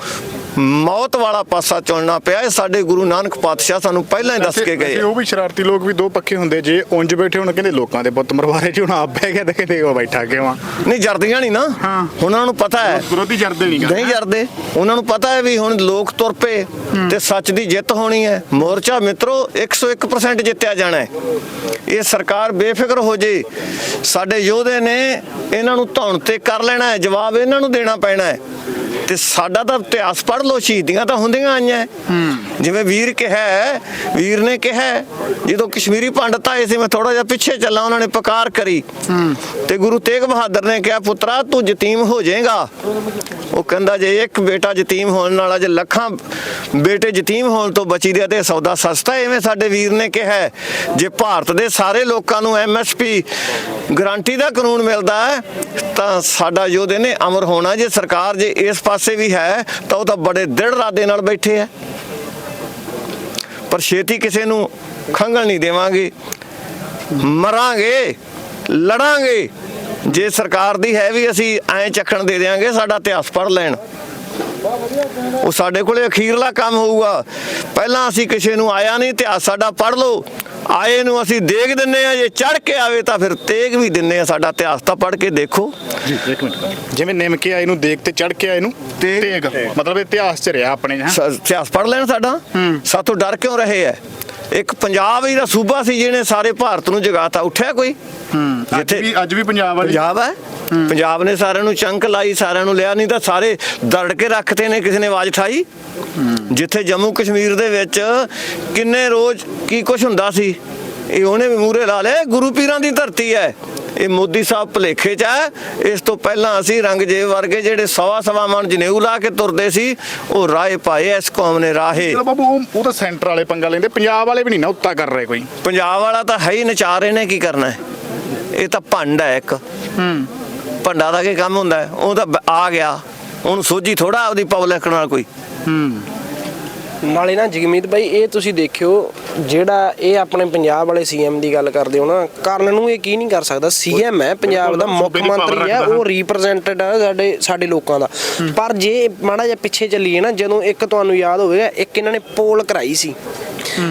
Speaker 4: ਮੌਤ ਵਾਲਾ ਪਾਸਾ ਚੁਣਨਾ ਪਿਆ। ਇਹ ਸਾਡੇ ਗੁਰੂ ਨਾਨਕ ਪਾਤਸ਼ਾਹ ਸਾਨੂੰ ਪਹਿਲਾਂ ਹੀ ਦੱਸ ਕੇ ਗਏ
Speaker 2: ਉਹ ਵੀ ਸ਼ਰਾਰਤੀ ਲੋਕ ਵੀ ਦੋ ਪੱਖੇ ਹੁੰਦੇ। ਜੇ ਉਂਝ ਬੈਠੇ ਹੁਣ ਕਹਿੰਦੇ ਲੋਕਾਂ ਦੇ ਪੁੱਤ ਮਰਵਾਰੇ ਜੀ ਹੁਣ ਆਪ ਬਹਿ ਗਿਆ ਤੇ ਕਹਿੰਦੇ ਉਹ ਬੈਠਾ ਕਿਉਂ
Speaker 4: ਨਹੀਂ ਜਰਦੀਆਂ ਨਹੀਂ ਨਾ।
Speaker 2: ਹਾਂ।
Speaker 4: ਉਹਨਾਂ ਨੂੰ ਪਤਾ ਹੈ।
Speaker 2: ਵਿਰੋਧੀ ਜਰਦੇ ਨਹੀਂ
Speaker 4: ਨਹੀਂ ਜਰਦੇ। ਉਹਨਾਂ ਨੂੰ ਪਤਾ ਹੈ ਵੀ ਹੁਣ ਲੋਕ ਤੁਰ ਪਏ ਤੇ ਸੱਚ ਦੀ ਜਿੱਤ ਹੋਣੀ ਹੈ। ਮੋਰਚਾ ਮਿੱਤਰੋ 101% ਜਿੱਤਿਆ ਜਾਣਾ ਹੈ। ਇਹ ਸਰਕਾਰ ਬੇਫਿਕਰ ਹੋ ਜੇ। ਸਾਡੇ ਯੋਧੇ ਨੇ ਇਹਨਾਂ ਨੂੰ ਧੌਣ ਤੇ ਕਰ ਲੈਣਾ ਹੈ। ਜਵਾਬ ਇਹਨਾਂ ਨੂੰ ਦੇਣਾ ਪੈਣਾ ਹੈ। ਤੇ ਸਾਡਾ ਤਾਂ ਇਤਿਹਾਸ ਪੜ੍ਹ ਲਓ ਸ਼ਹੀਦੀਆਂ ਤਾਂ ਹੁੰਦੀਆਂ ਆਈਆਂ ਹੈ। ਜਿਵੇਂ ਵੀਰ ਕਿਹਾ ਵੀਰ ਨੇ ਕਿਹਾ ਜਦੋਂ ਕਸ਼ਮੀਰੀ ਪੰਡਤ ਆਏ ਸੀ ਮੈਂ ਥੋੜਾ ਜਿਹਾ ਪਿੱਛੇ ਚੱਲਾਂ ਉਹਨਾਂ ਨੇ ਪੁਕਾਰ ਕਰੀ। ਤੇ ਗੁਰੂ ਤੇਗ ਬਹਾਦਰ ਨੇ ਕਿਹਾ ਪੁੱਤਰਾ ਤੂੰ ਯਤੀਮ ਹੋ ਜਾਏਗਾ। ਉਹ ਕਹਿੰਦਾ ਜੇ ਇੱਕ ਬੇਟਾ ਯਤੀਮ ਹੋਣ ਨਾਲ ਅਜੇ ਲੱਖਾਂ ਬੇਟੇ ਯਤੀਮ ਹੋਣ ਤੋਂ ਬਚੀ ਦੇ ਤੇ ਸੌਦਾ ਸਸਤਾ। ਐਵੇਂ ਸਾਡੇ ਵੀਰ ਨੇ ਕਿਹਾ ਜੇ ਭਾਰਤ ਦੇ ਸਾਰੇ ਲੋਕਾਂ ਨੂੰ ਐਮਐਸਪੀ ਗਾਰੰਟੀ ਦਾ ਕਾਨੂੰਨ ਮਿਲਦਾ ਹੈ ਤਾਂ ਸਾਡਾ ਯੋਧੇ ਨੇ ਅਮਰ ਹੋਣਾ। ਜੇ ਸਰਕਾਰ ਜੇ ਇਸ ਪਾਸੇ ਵੀ ਹੈ ਤਾਂ ਉਹ ਤਾਂ ਬੜੇ ਦ੍ਰਿੜ ਰਾਦੇ ਨਾਲ ਬੈਠੇ ਹੈ। ਪਰ ਛੇਤੀ ਕਿਸੇ ਨੂੰ ਖੰਗਲ ਨਹੀਂ ਦੇਵਾਂਗੇ। ਮਰਾਂਗੇ, ਲੜਾਂਗੇ। ਜੇ ਸਰਕਾਰ ਦੀ ਹੈ ਵੀ ਅਸੀਂ ਐਂ ਚੱਕਣ ਦੇ ਦੇਾਂਗੇ ਸਾਡਾ ਇਤਿਹਾਸ ਪੜ੍ਹ ਲੈਣ। ਉਹ ਸਾਡੇ ਕੋਲੇ ਅਖੀਰਲਾ ਕੰਮ ਹੋਊਗਾ। ਪਹਿਲਾਂ ਅਸੀਂ ਕਿਸੇ ਨੂੰ ਆਇਆ ਨਹੀਂ, ਇਤਿਹਾਸ ਸਾਡਾ ਪੜ ਲਓ। ਆਏ ਨੂੰ ਅਸੀਂ ਦੇਖ ਦਿੰਨੇ ਆ ਜੇ ਚੜ ਕੇ ਆਵੇ ਤਾਂ ਫਿਰ ਤੇਗ ਵੀ ਦਿੰਨੇ ਆ ਸਾਡਾ ਇਤਿਹਾਸ। ਤਾਂ ਪੜ੍ਹ ਕੇ ਦੇਖੋ।
Speaker 2: ਜੀ ਇੱਕ ਮਿੰਟ ਜਿਵੇਂ ਨਿਮ ਕੇ ਆਏ ਨੂੰ ਦੇਖ ਤੇ ਚੜ ਕੇ ਆਏ ਨੂੰ
Speaker 4: ਤੇਗ।
Speaker 2: ਮਤਲਬ ਇਤਿਹਾਸ ਚ ਰਿਹਾ ਆਪਣੇ ਹਾਂ?
Speaker 4: ਇਤਿਹਾਸ ਪੜ੍ਹ ਲੈਣ ਸਾਡਾ? ਸਾਥੋਂ ਡਰ ਕਿਉਂ ਰਹੇ ਐ? ਇੱਕ ਪੰਜਾਬ ਹੀ ਦਾ ਸੂਬਾ ਸੀ ਜਿਹਨੇ ਸਾਰੇ ਭਾਰਤ ਨੂੰ ਜਗਾਤਾ ਉੱਠਿਆ ਕੋਈ?
Speaker 2: ਅੱਜ
Speaker 4: ਜਿੱਥੇ-
Speaker 2: ਵੀ ਅੱਜ ਵੀ ਪੰਜਾਬ ਵਾਲੇ
Speaker 4: ਪੰਜਾਬ ਹੈ? ਪੰਜਾਬ ਨੇ ਸਾਰਿਆਂ ਨੂੰ ਚੰਕ ਲਾਈ ਸਾਰਿਆਂ ਨੂੰ ਲਿਆ ਨਹੀਂ ਤਾਂ ਸਾਰੇ ਦਰੜ ਕੇ ਰੱਖਤੇ ਨੇ ਕਿਸੇ ਨੇ ਆਵਾਜ਼ ਠਾਈ ਜਿੱਥੇ ਜੰਮੂ ਕਸ਼ਮੀਰ ਦੇ ਵਿੱਚ ਕਿੰਨੇ ਰੋਜ਼ ਕੀ ਕੁਝ ਹੁੰਦਾ ਸੀ? ਇਹ ਉਹਨੇ ਵੀ ਮੂਰੇ ਲਾ ਲਏ ਗੁਰੂ ਪੀਰਾਂ ਦੀ ਧਰਤੀ ਹੈ। ਇਹ ਮੋਦੀ ਸਾਹਿਬ ਭਲੇਖੇ ਚ ਹੈ। ਇਸ ਤੋਂ ਪਹਿਲਾਂ ਅਸੀਂ ਰੰਗਜੇਬ ਵਰਗੇ ਜਿਹੜੇ ਸਵਾ ਸਵਾ ਮਨ ਜਨੇਊ ਲਾ ਕੇ ਤੁਰਦੇ ਸੀ ਉਹ ਰਾਏ ਪਾਏ ਇਸ ਕੌਮ ਨੇ ਰਾਹੇ।
Speaker 2: ਚਲੋ ਬਾਬੂ ਉਹ- ਤਾਂ ਸੈਂਟਰ ਵਾਲੇ ਪੰਗਾ ਲੈਂਦੇ। ਪੰਜਾਬ ਵਾਲੇ ਵੀ ਨਹੀਂ ਨਾ ਉੱਤਾ ਕਰ ਰਹੇ ਕੋਈ।
Speaker 4: ਪੰਜਾਬ ਵਾਲਾ ਤਾਂ ਹੈ ਹੀ ਨਚਾਰੇ ਨੇ ਕੀ ਕਰਨਾ ਹੈ? ਇਹ ਤਾਂ ਭੰਡ ਹੈ ਇੱਕ।
Speaker 2: ਹੂੰ।
Speaker 4: ਭੰਡਾ ਦਾ ਕੀ ਕੰਮ ਹੁੰਦਾ ਹੈ? ਉਹ ਤਾਂ ਆ ਗਿਆ। ਉਹਨੂੰ ਸੋਝੀ ਥੋੜਾ ਆਪਦੀ ਪਬਲਿਕ ਨਾਲ ਕੋਈ।
Speaker 2: ਹੂੰ।
Speaker 1: ਨਾਲੇ ਨਾ ਜਗਮੀਤ ਬਾਈ ਇਹ ਤੁਸੀਂ ਦੇਖਿਓ ਜਿਹੜਾ ਇਹ ਆਪਣੇ ਪੰਜਾਬ ਵਾਲੇ ਸੀਐਮ ਦੀ ਗੱਲ ਕਰਦੇ ਹੋ ਨਾ ਕਾਰਨ ਨੂੰ ਇਹ ਕੀ ਨਹੀਂ ਕਰ ਸਕਦਾ? ਸੀਐਮ ਹੈ ਪੰਜਾਬ ਦਾ ਮੁੱਖ ਮੰਤਰੀ ਹੈ। ਉਹ ਰਿਪਰੈਜ਼ੈਂਟਡ ਹੈ ਸਾਡੇ ਸਾਡੇ ਲੋਕਾਂ ਦਾ। ਪਰ ਜੇ ਮਾੜਾ ਜਿਹਾ ਪਿੱਛੇ ਚੱਲੀਏ ਨਾ ਜਦੋਂ ਇੱਕ ਤੁਹਾਨੂੰ ਯਾਦ ਹੋਵੇਗਾ ਇੱਕ ਇਹਨਾਂ ਨੇ ਪੋਲ ਕਰਾਈ ਸੀ।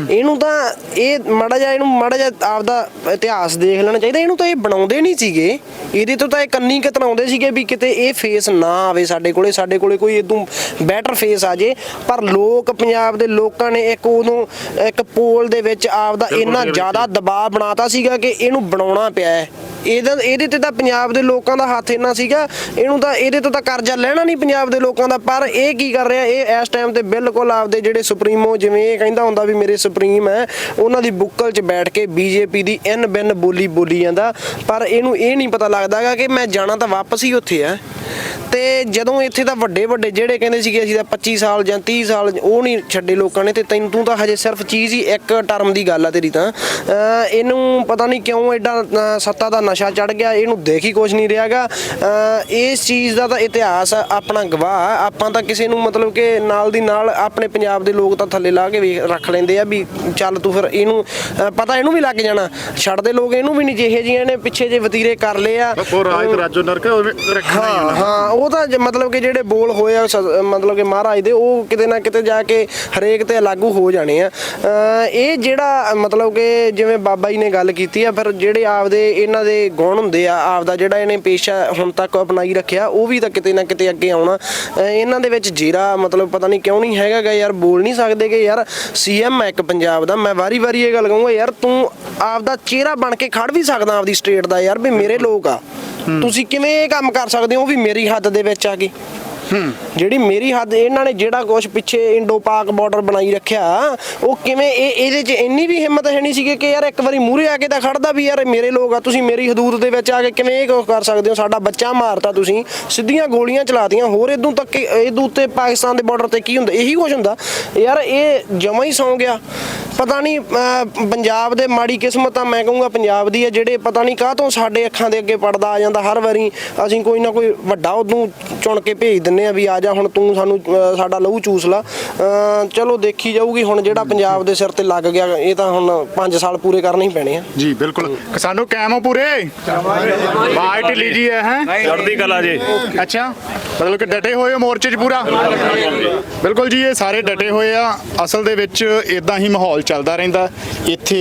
Speaker 1: ਇਹਨੂੰ ਤਾਂ ਇਹ ਮਾੜਾ ਜਿਹਾ ਇਹਨੂੰ ਮਾੜਾ ਜਿਹਾ ਆਪਦਾ ਇਤਿਹਾਸ ਦੇਖ ਲੈਣਾ ਚਾਹੀਦਾ। ਇਹਨੂੰ ਤਾਂ ਇਹ ਬਣਾਉਂਦੇ ਨਹੀਂ ਸੀਗੇ। ਇਹਦੇ ਤੋਂ ਤਾਂ ਇਹ ਕੰਨੀ ਕਤਰਾਉਂਦੇ ਸੀਗੇ ਵੀ ਕਿਤੇ ਇਹ ਫੇਸ ਨਾ ਆਵੇ ਸਾਡੇ ਕੋਲੇ ਸਾਡੇ ਕੋਲੇ ਕੋਈ ਇਦੋਂ ਬੈਟਰ ਫੇਸ ਆ ਜੇ। ਪਰ ਲੋਕ ਪੰਜਾਬ ਦੇ ਲੋਕਾਂ ਨੇ ਇੱਕ ਉਦੋਂ ਇੱਕ ਪੋਲ ਦੇ ਵਿੱਚ ਆਪਦਾ ਇੰਨਾ ਜ਼ਿਆਦਾ ਦਬਾਅ ਬਣਾਤਾ ਸੀਗਾ ਕਿ ਇਹਨੂੰ ਬਣਾਉਣਾ ਪਿਆ ਹੈ। ਇਹਦਾ ਇਹਦੇ ਤੇ ਤਾਂ ਪੰਜਾਬ ਦੇ ਲੋਕਾਂ ਦਾ ਹੱਥ ਇੰਨਾ ਸੀਗਾ, ਇਹਨੂੰ ਤਾਂ ਇਹਦੇ ਤੋਂ ਤਾਂ ਕਰਜ਼ਾ ਲੈਣਾ ਨਹੀਂ ਪੰਜਾਬ ਦੇ ਲੋਕਾਂ ਦਾ, ਪਰ ਇਹ ਕੀ ਕਰ ਰਿਹਾ, ਇਹ ਇਸ ਟਾਈਮ ਤੇ ਬਿਲਕੁਲ ਆਪਦੇ ਜਿਹੜੇ ਸੁਪਰੀਮੋ ਜਿਵੇਂ ਇਹ ਕਹਿੰਦਾ ਹੁੰਦਾ ਵੀ ਮੇਰੇ ਸੁਪਰੀਮ ਹੈ, ਉਹਨਾਂ ਦੀ ਬੁੱਕਲ 'ਚ ਬੈਠ ਕੇ ਬੀਜੇਪੀ ਦੀ ਇਨ ਬਿਨ ਬੋਲੀ ਬੋਲੀ ਜਾਂਦਾ, ਪਰ ਇਹਨੂੰ ਇਹ ਨਹੀਂ ਪਤਾ ਲੱਗਦਾਗਾ ਕਿ ਮੈਂ ਜਾਣਾ ਤਾਂ ਵਾਪਸ ਹੀ ਉੱਥੇ ਆ ਤੇ ਜਦੋਂ ਇੱਥੇ ਤਾਂ ਵੱਡੇ ਵੱਡੇ ਜਿਹੜੇ ਕਹਿੰਦੇ ਸੀਗੇ ਅਸੀਂ ਤਾਂ 25 ਸਾਲ ਜਾਂ 30 ਸਾਲ ਉਹ ਨਹੀਂ ਛੱਡੇ ਲੋਕਾਂ ਨੇ, ਤੇ ਤੈਨੂੰ ਤੂੰ ਤਾਂ ਹਜੇ ਸਿਰਫ ਚੀਜ਼ ਹੀ ਇੱਕ ਟਰਮ ਦੀ ਗੱਲ ਆ ਤੇਰੀ ਤਾਂ। ਇਹਨੂੰ ਪਤਾ ਨਹੀਂ ਕਿਉਂ ਐਡਾ ਸੱਤਾ ਦਾ ਨਸ਼ਾ ਚੜ ਗਿਆ ਇਹਨੂੰ ਦੇਖ ਹੀ ਕੁਝ ਨਹੀਂ ਰਿਹਾਗਾ। ਇਸ ਚੀਜ਼ ਦਾ ਤਾਂ ਇਤਿਹਾਸ ਆਪਣਾ ਗਵਾਹ। ਆਪਾਂ ਤਾਂ ਕਿਸੇ ਨੂੰ ਮਤਲਬ ਕਿ ਨਾਲ ਦੀ ਨਾਲ ਆਪਣੇ ਪੰਜਾਬ ਦੇ ਲੋਕ ਤਾਂ ਥੱਲੇ ਲਾ ਕੇ ਵੇਖ ਰੱਖ ਲੈਂਦੇ ਆ ਵੀ ਚੱਲ ਤੂੰ ਫਿਰ ਇਹਨੂੰ ਪਤਾ ਇਹਨੂੰ ਵੀ ਲੱਗ ਜਾਣਾ। ਛੱਡਦੇ ਲੋਕ ਇਹਨੂੰ ਵੀ ਨਹੀਂ ਜਿਹੇ ਜਿਹੀਆਂ ਨੇ ਪਿੱਛੇ ਜੇ ਵਤੀਰੇ ਕਰ ਲਏ ਆ।
Speaker 2: ਉਹ ਰਾਜ ਤੇ ਰਾਜੋ ਨਰਕ ਉਹ ਰੱਖਣਾ ਹੀ
Speaker 1: ਉਹ ਤਾਂ ਮਤਲਬ ਕਿ ਜਿਹੜੇ ਬੋਲ ਹੋਏ ਆ ਮਤਲਬ ਕਿ ਮਹਾਰਾਜ ਦੇ ਉਹ ਕਿਤੇ ਨਾ ਕਿਤੇ ਜਾ ਕੇ ਹਰੇਕ ਤੇ ਲਾਗੂ ਹੋ ਜਾਣੇ ਆ। ਇਹ ਜਿਹੜਾ ਮਤਲਬ ਕਿ ਜਿਵੇਂ ਬਾਬਾ ਜੀ ਨੇ ਗੱਲ ਕੀਤੀ ਆ ਫਿਰ ਜਿਹੜੇ ਆਪਦੇ ਇਹਨਾਂ ਦੇ ਗੁਣ ਹੁੰਦੇ ਆ ਆਪਦਾ ਜਿਹੜਾ ਇਹਨੇ ਪੇਸ਼ਾ ਹੁਣ ਤੱਕ ਅਪਣਾਈ ਰੱਖਿਆ ਉਹ ਵੀ ਤਾਂ ਕਿਤੇ ਨਾ ਕਿਤੇ ਅੱਗੇ ਆਉਣਾ। ਇਹਨਾਂ ਦੇ ਵਿੱਚ ਜੀਰਾ ਮਤਲਬ ਪਤਾ ਨਹੀਂ ਕਿਉਂ ਨਹੀਂ ਹੈਗਾ ਗਾ ਯਾਰ ਬੋਲ ਨਹੀਂ ਸਕਦੇ ਕਿ ਯਾਰ ਸੀਐਮ ਹੈ ਇੱਕ ਪੰਜਾਬ ਦਾ ਮੈਂ ਵਾਰੀ-ਵਾਰੀ ਇਹ ਗੱਲ ਕਹੂੰਗਾ ਯਾਰ ਤੂੰ ਆਪਦਾ ਚਿਹਰਾ ਬਣ ਕੇ ਖੜ ਵੀ ਸਕਦਾ ਆਪਦੀ ਸਟੇਟ ਦਾ ਯਾਰ ਵੀ ਮੇਰੇ ਲੋਕ ਆ। ਤੁਸੀਂ ਕਿਵੇਂ ਇਹ ਕੰਮ ਕਰ ਸਕਦੇ ਹੋ ਵੀ ਮੇਰੀ ਹੱਦ ਦੇ ਵਿੱਚ ਆ ਕੇ? ਜਿਹੜੀ ਮੇਰੀ ਹੱਦ ਇਹਨਾਂ ਨੇ ਜਿਹੜਾ ਕੁਝ ਪਿੱਛੇ ਇੰਡੋ ਪਾਕ ਬਾਰਡਰ ਬਣਾਈ ਰੱਖਿਆ ਉਹ ਕਿਵੇਂ ਇਹ ਇਹਦੇ 'ਚ ਇੰਨੀ ਵੀ ਹਿੰਮਤ ਹੈ ਨਹੀਂ ਸੀਗੀ ਕਿ ਯਾਰ ਇੱਕ ਵਾਰੀ ਮੂਹਰੇ ਆ ਕੇ ਤਾਂ ਖੜਦਾ ਵੀ ਯਾਰ ਮੇਰੇ ਲੋਕ ਆ ਤੁਸੀਂ ਮੇਰੀ ਹਦੂਦ ਦੇ ਵਿੱਚ ਆ ਕੇ ਕਿਵੇਂ ਇਹ ਕੁਛ ਕਰ ਸਕਦੇ ਹੋ? ਸਾਡਾ ਬੱਚਾ ਮਾਰਤਾ ਤੁਸੀਂ ਸਿੱਧੀਆਂ ਗੋਲੀਆਂ ਚਲਾਤੀਆਂ ਹੋਰ ਇਦੋਂ ਤੱਕ ਇਹਦੋਂ ਉੱਤੇ ਪਾਕਿਸਤਾਨ ਦੇ ਬਾਰਡਰ ਤੇ ਕੀ ਹੁੰਦਾ? ਇਹੀ ਕੁਝ ਹੁੰਦਾ। ਯਾਰ ਇਹ ਜਮਾ ਹੀ ਸੌਂ ਗਿਆ। ਪਤਾ ਨਹੀਂ ਅਹ, ਪੰਜਾਬ ਦੇ ਮਾੜੀ ਕਿਸਮਤ ਆ ਮੈਂ ਕਹੂੰਗਾ ਪੰਜਾਬ ਦੀ ਆ ਜਿਹੜੇ ਪਤਾ ਨਹੀਂ ਕਾਹ ਤੋਂ ਸਾਡੇ ਅੱਖਾਂ ਦੇ ਅੱਗੇ ਪੜਦਾ ਆ ਜਾਂਦਾ ਹਰ ਵਾਰੀ ਅਸੀਂ ਕੋਈ ਨਾ ਕੋਈ ਵੱਡਾ ਉਦੋਂ ਚੁਣ ਕੇ ਭੇਜ ਦਿੰਦੇ ਦਿੰਨੇ ਆ ਵੀ ਆ ਜਾ ਹੁਣ ਤੂੰ ਸਾਨੂੰ ਸਾਡਾ ਲਹੂ ਚੂਸ ਲਾ। ਚਲੋ ਦੇਖੀ ਜਾਊਗੀ ਹੁਣ ਜਿਹੜਾ ਪੰਜਾਬ ਦੇ ਸਿਰ ਤੇ ਲੱਗ ਗਿਆ ਇਹ ਤਾਂ ਹੁਣ 5 ਸਾਲ ਪੂਰੇ ਕਰਨੇ ਹੀ ਪੈਣੇ ਆ।
Speaker 2: ਜੀ ਬਿਲਕੁਲ। ਕਿਸਾਨੋ ਕਾਇਮ ਹੋ ਪੂਰੇ? ਬਾਈ ਢਿੱਲੀ ਜੀ ਹੈ ਹੈ?
Speaker 5: ਚੜ੍ਹਦੀ ਕਲਾ ਜੀ।
Speaker 2: ਅੱਛਾ। ਮਤਲਬ ਕਿ ਡਟੇ ਹੋਏ ਮੋਰਚੇ 'ਚ ਪੂਰਾ? ਬਿਲਕੁਲ ਜੀ ਇਹ ਸਾਰੇ ਡਟੇ ਹੋਏ ਆ। ਅਸਲ ਦੇ ਵਿੱਚ ਇਦਾਂ ਹੀ ਮਾਹੌਲ ਚੱਲਦਾ ਰਹਿੰਦਾ। ਇੱਥੇ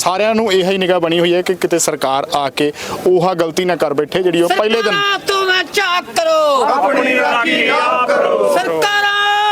Speaker 2: ਸਾਰਿਆਂ ਨੂੰ ਇਹ ਹੀ ਨਿਗਾਹ ਬਣੀ ਹੋਈ ਹੈ ਕਿ ਕਿਤੇ ਸਰਕਾਰ ਆ ਕੇ ਉਹ ਗਲਤੀ ਨਾ ਕਰ ਬੈਠੇ ਜਿਹੜੀ ਉਹ ਪਹਿਲੇ ਦਿਨ
Speaker 6: ਤੋਂ ਨਾ ਚਾਕ ਕਰੋ
Speaker 5: ਆਪਣੀ ਰਾਖੀ ਕਰੋ।
Speaker 6: ਸਰਕਾਰਾਂ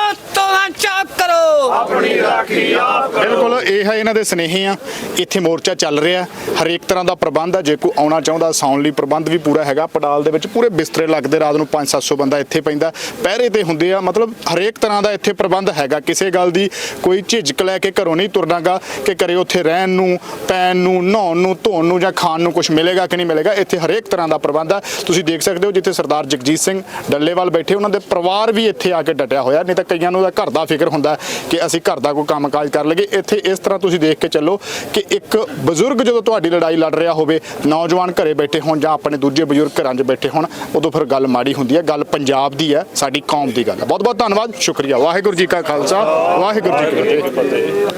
Speaker 5: ਆਪਣੀ ਰਾਖੀ ਆਪ ਕਰੋ।
Speaker 2: ਬਿਲਕੁਲ, ਇਹ ਹੈ ਇਹਨਾਂ ਦੇ ਸਨੇਹੀ ਆ। ਇੱਥੇ ਮੋਰਚਾ ਚੱਲ ਰਿਹਾ ਹਰੇਕ ਤਰ੍ਹਾਂ ਦਾ ਪ੍ਰਬੰਧ ਆ। ਜੇ ਕੋਈ ਆਉਣਾ ਚਾਹੁੰਦਾ ਸੌਣ ਲਈ ਪ੍ਰਬੰਧ ਵੀ ਪੂਰਾ ਹੈਗਾ। ਪਡਾਲ ਦੇ ਵਿੱਚ ਪੂਰੇ ਬਿਸਤਰੇ ਲੱਗਦੇ, ਰਾਤ ਨੂੰ 5-700 ਬੰਦਾ ਇੱਥੇ ਪੈਂਦਾ। ਪਹਿਰੇ ਤੇ ਹੁੰਦੇ ਆ। ਮਤਲਬ ਹਰੇਕ ਤਰ੍ਹਾਂ ਦਾ ਇੱਥੇ ਪ੍ਰਬੰਧ ਹੈਗਾ। ਕਿਸੇ ਗੱਲ ਦੀ ਕੋਈ ਝਿਜਕ ਲੈ ਕੇ ਘਰੋਂ ਨਹੀਂ ਤੁਰਨਾਗਾ ਕਿ ਘਰੇ ਉੱਥੇ ਰਹਿਣ ਨੂੰ ਪੈਣ ਨੂੰ, ਨਹਾਉਣ ਨੂੰ, ਧੋਣ ਨੂੰ ਜਾਂ ਖਾਣ ਨੂੰ ਕੁਝ ਮਿਲੇਗਾ ਕਿ ਨਹੀਂ ਮਿਲੇਗਾ। ਇੱਥੇ ਹਰੇਕ ਤਰ੍ਹਾਂ ਦਾ ਪ੍ਰਬੰਧ ਆ। ਤੁਸੀਂ ਦੇਖ ਸਕਦੇ ਹੋ ਜਿੱਥੇ ਸਰਦਾਰ ਜਗਜੀਤ ਸਿੰਘ ਡੱਲੇਵਾਲ ਬੈਠੇ, ਉਹਨਾਂ ਦੇ ਪਰਿਵਾਰ ਵੀ ਇੱਥੇ ਆ ਕੇ ਡਟਿਆ ਹੋਇਆ। ਨਹੀਂ ਤਾਂ ਕਈਆਂ ਨੂੰ ਤਾਂ ਘਰ ਦਾ ਫਿਕਰ ਹੁੰਦਾ ਕਿ ਅਸੀਂ ਘਰ ਦਾ ਕੋਈ ਕੰਮਕਾਜ ਕਰ ਲਈਏ। ਇੱਥੇ ਇਸ ਤਰ੍ਹਾਂ ਤੁਸੀਂ ਦੇਖ ਕੇ ਚੱਲੋ ਕਿ ਇੱਕ ਬਜ਼ੁਰਗ ਜਦੋਂ ਤੁਹਾਡੀ ਲੜਾਈ ਲੜ ਰਿਹਾ ਹੋਵੇ, ਨੌਜਵਾਨ ਘਰੇ ਬੈਠੇ ਹੋਣ ਜਾਂ ਆਪਣੇ ਦੂਜੇ ਬਜ਼ੁਰਗ ਘਰਾਂ 'ਚ ਬੈਠੇ ਹੋਣ, ਉਦੋਂ ਫਿਰ ਗੱਲ ਮਾੜੀ ਹੁੰਦੀ ਹੈ। ਗੱਲ ਪੰਜਾਬ ਦੀ ਹੈ, ਸਾਡੀ ਕੌਮ ਦੀ ਗੱਲ ਹੈ। ਬਹੁਤ ਬਹੁਤ ਧੰਨਵਾਦ, ਸ਼ੁਕਰੀਆ। ਵਾਹਿਗੁਰੂ ਜੀ ਕਾ ਖਾਲਸਾ, ਵਾਹਿਗੁਰੂ ਜੀ ਕੀ ਫਤਿਹ।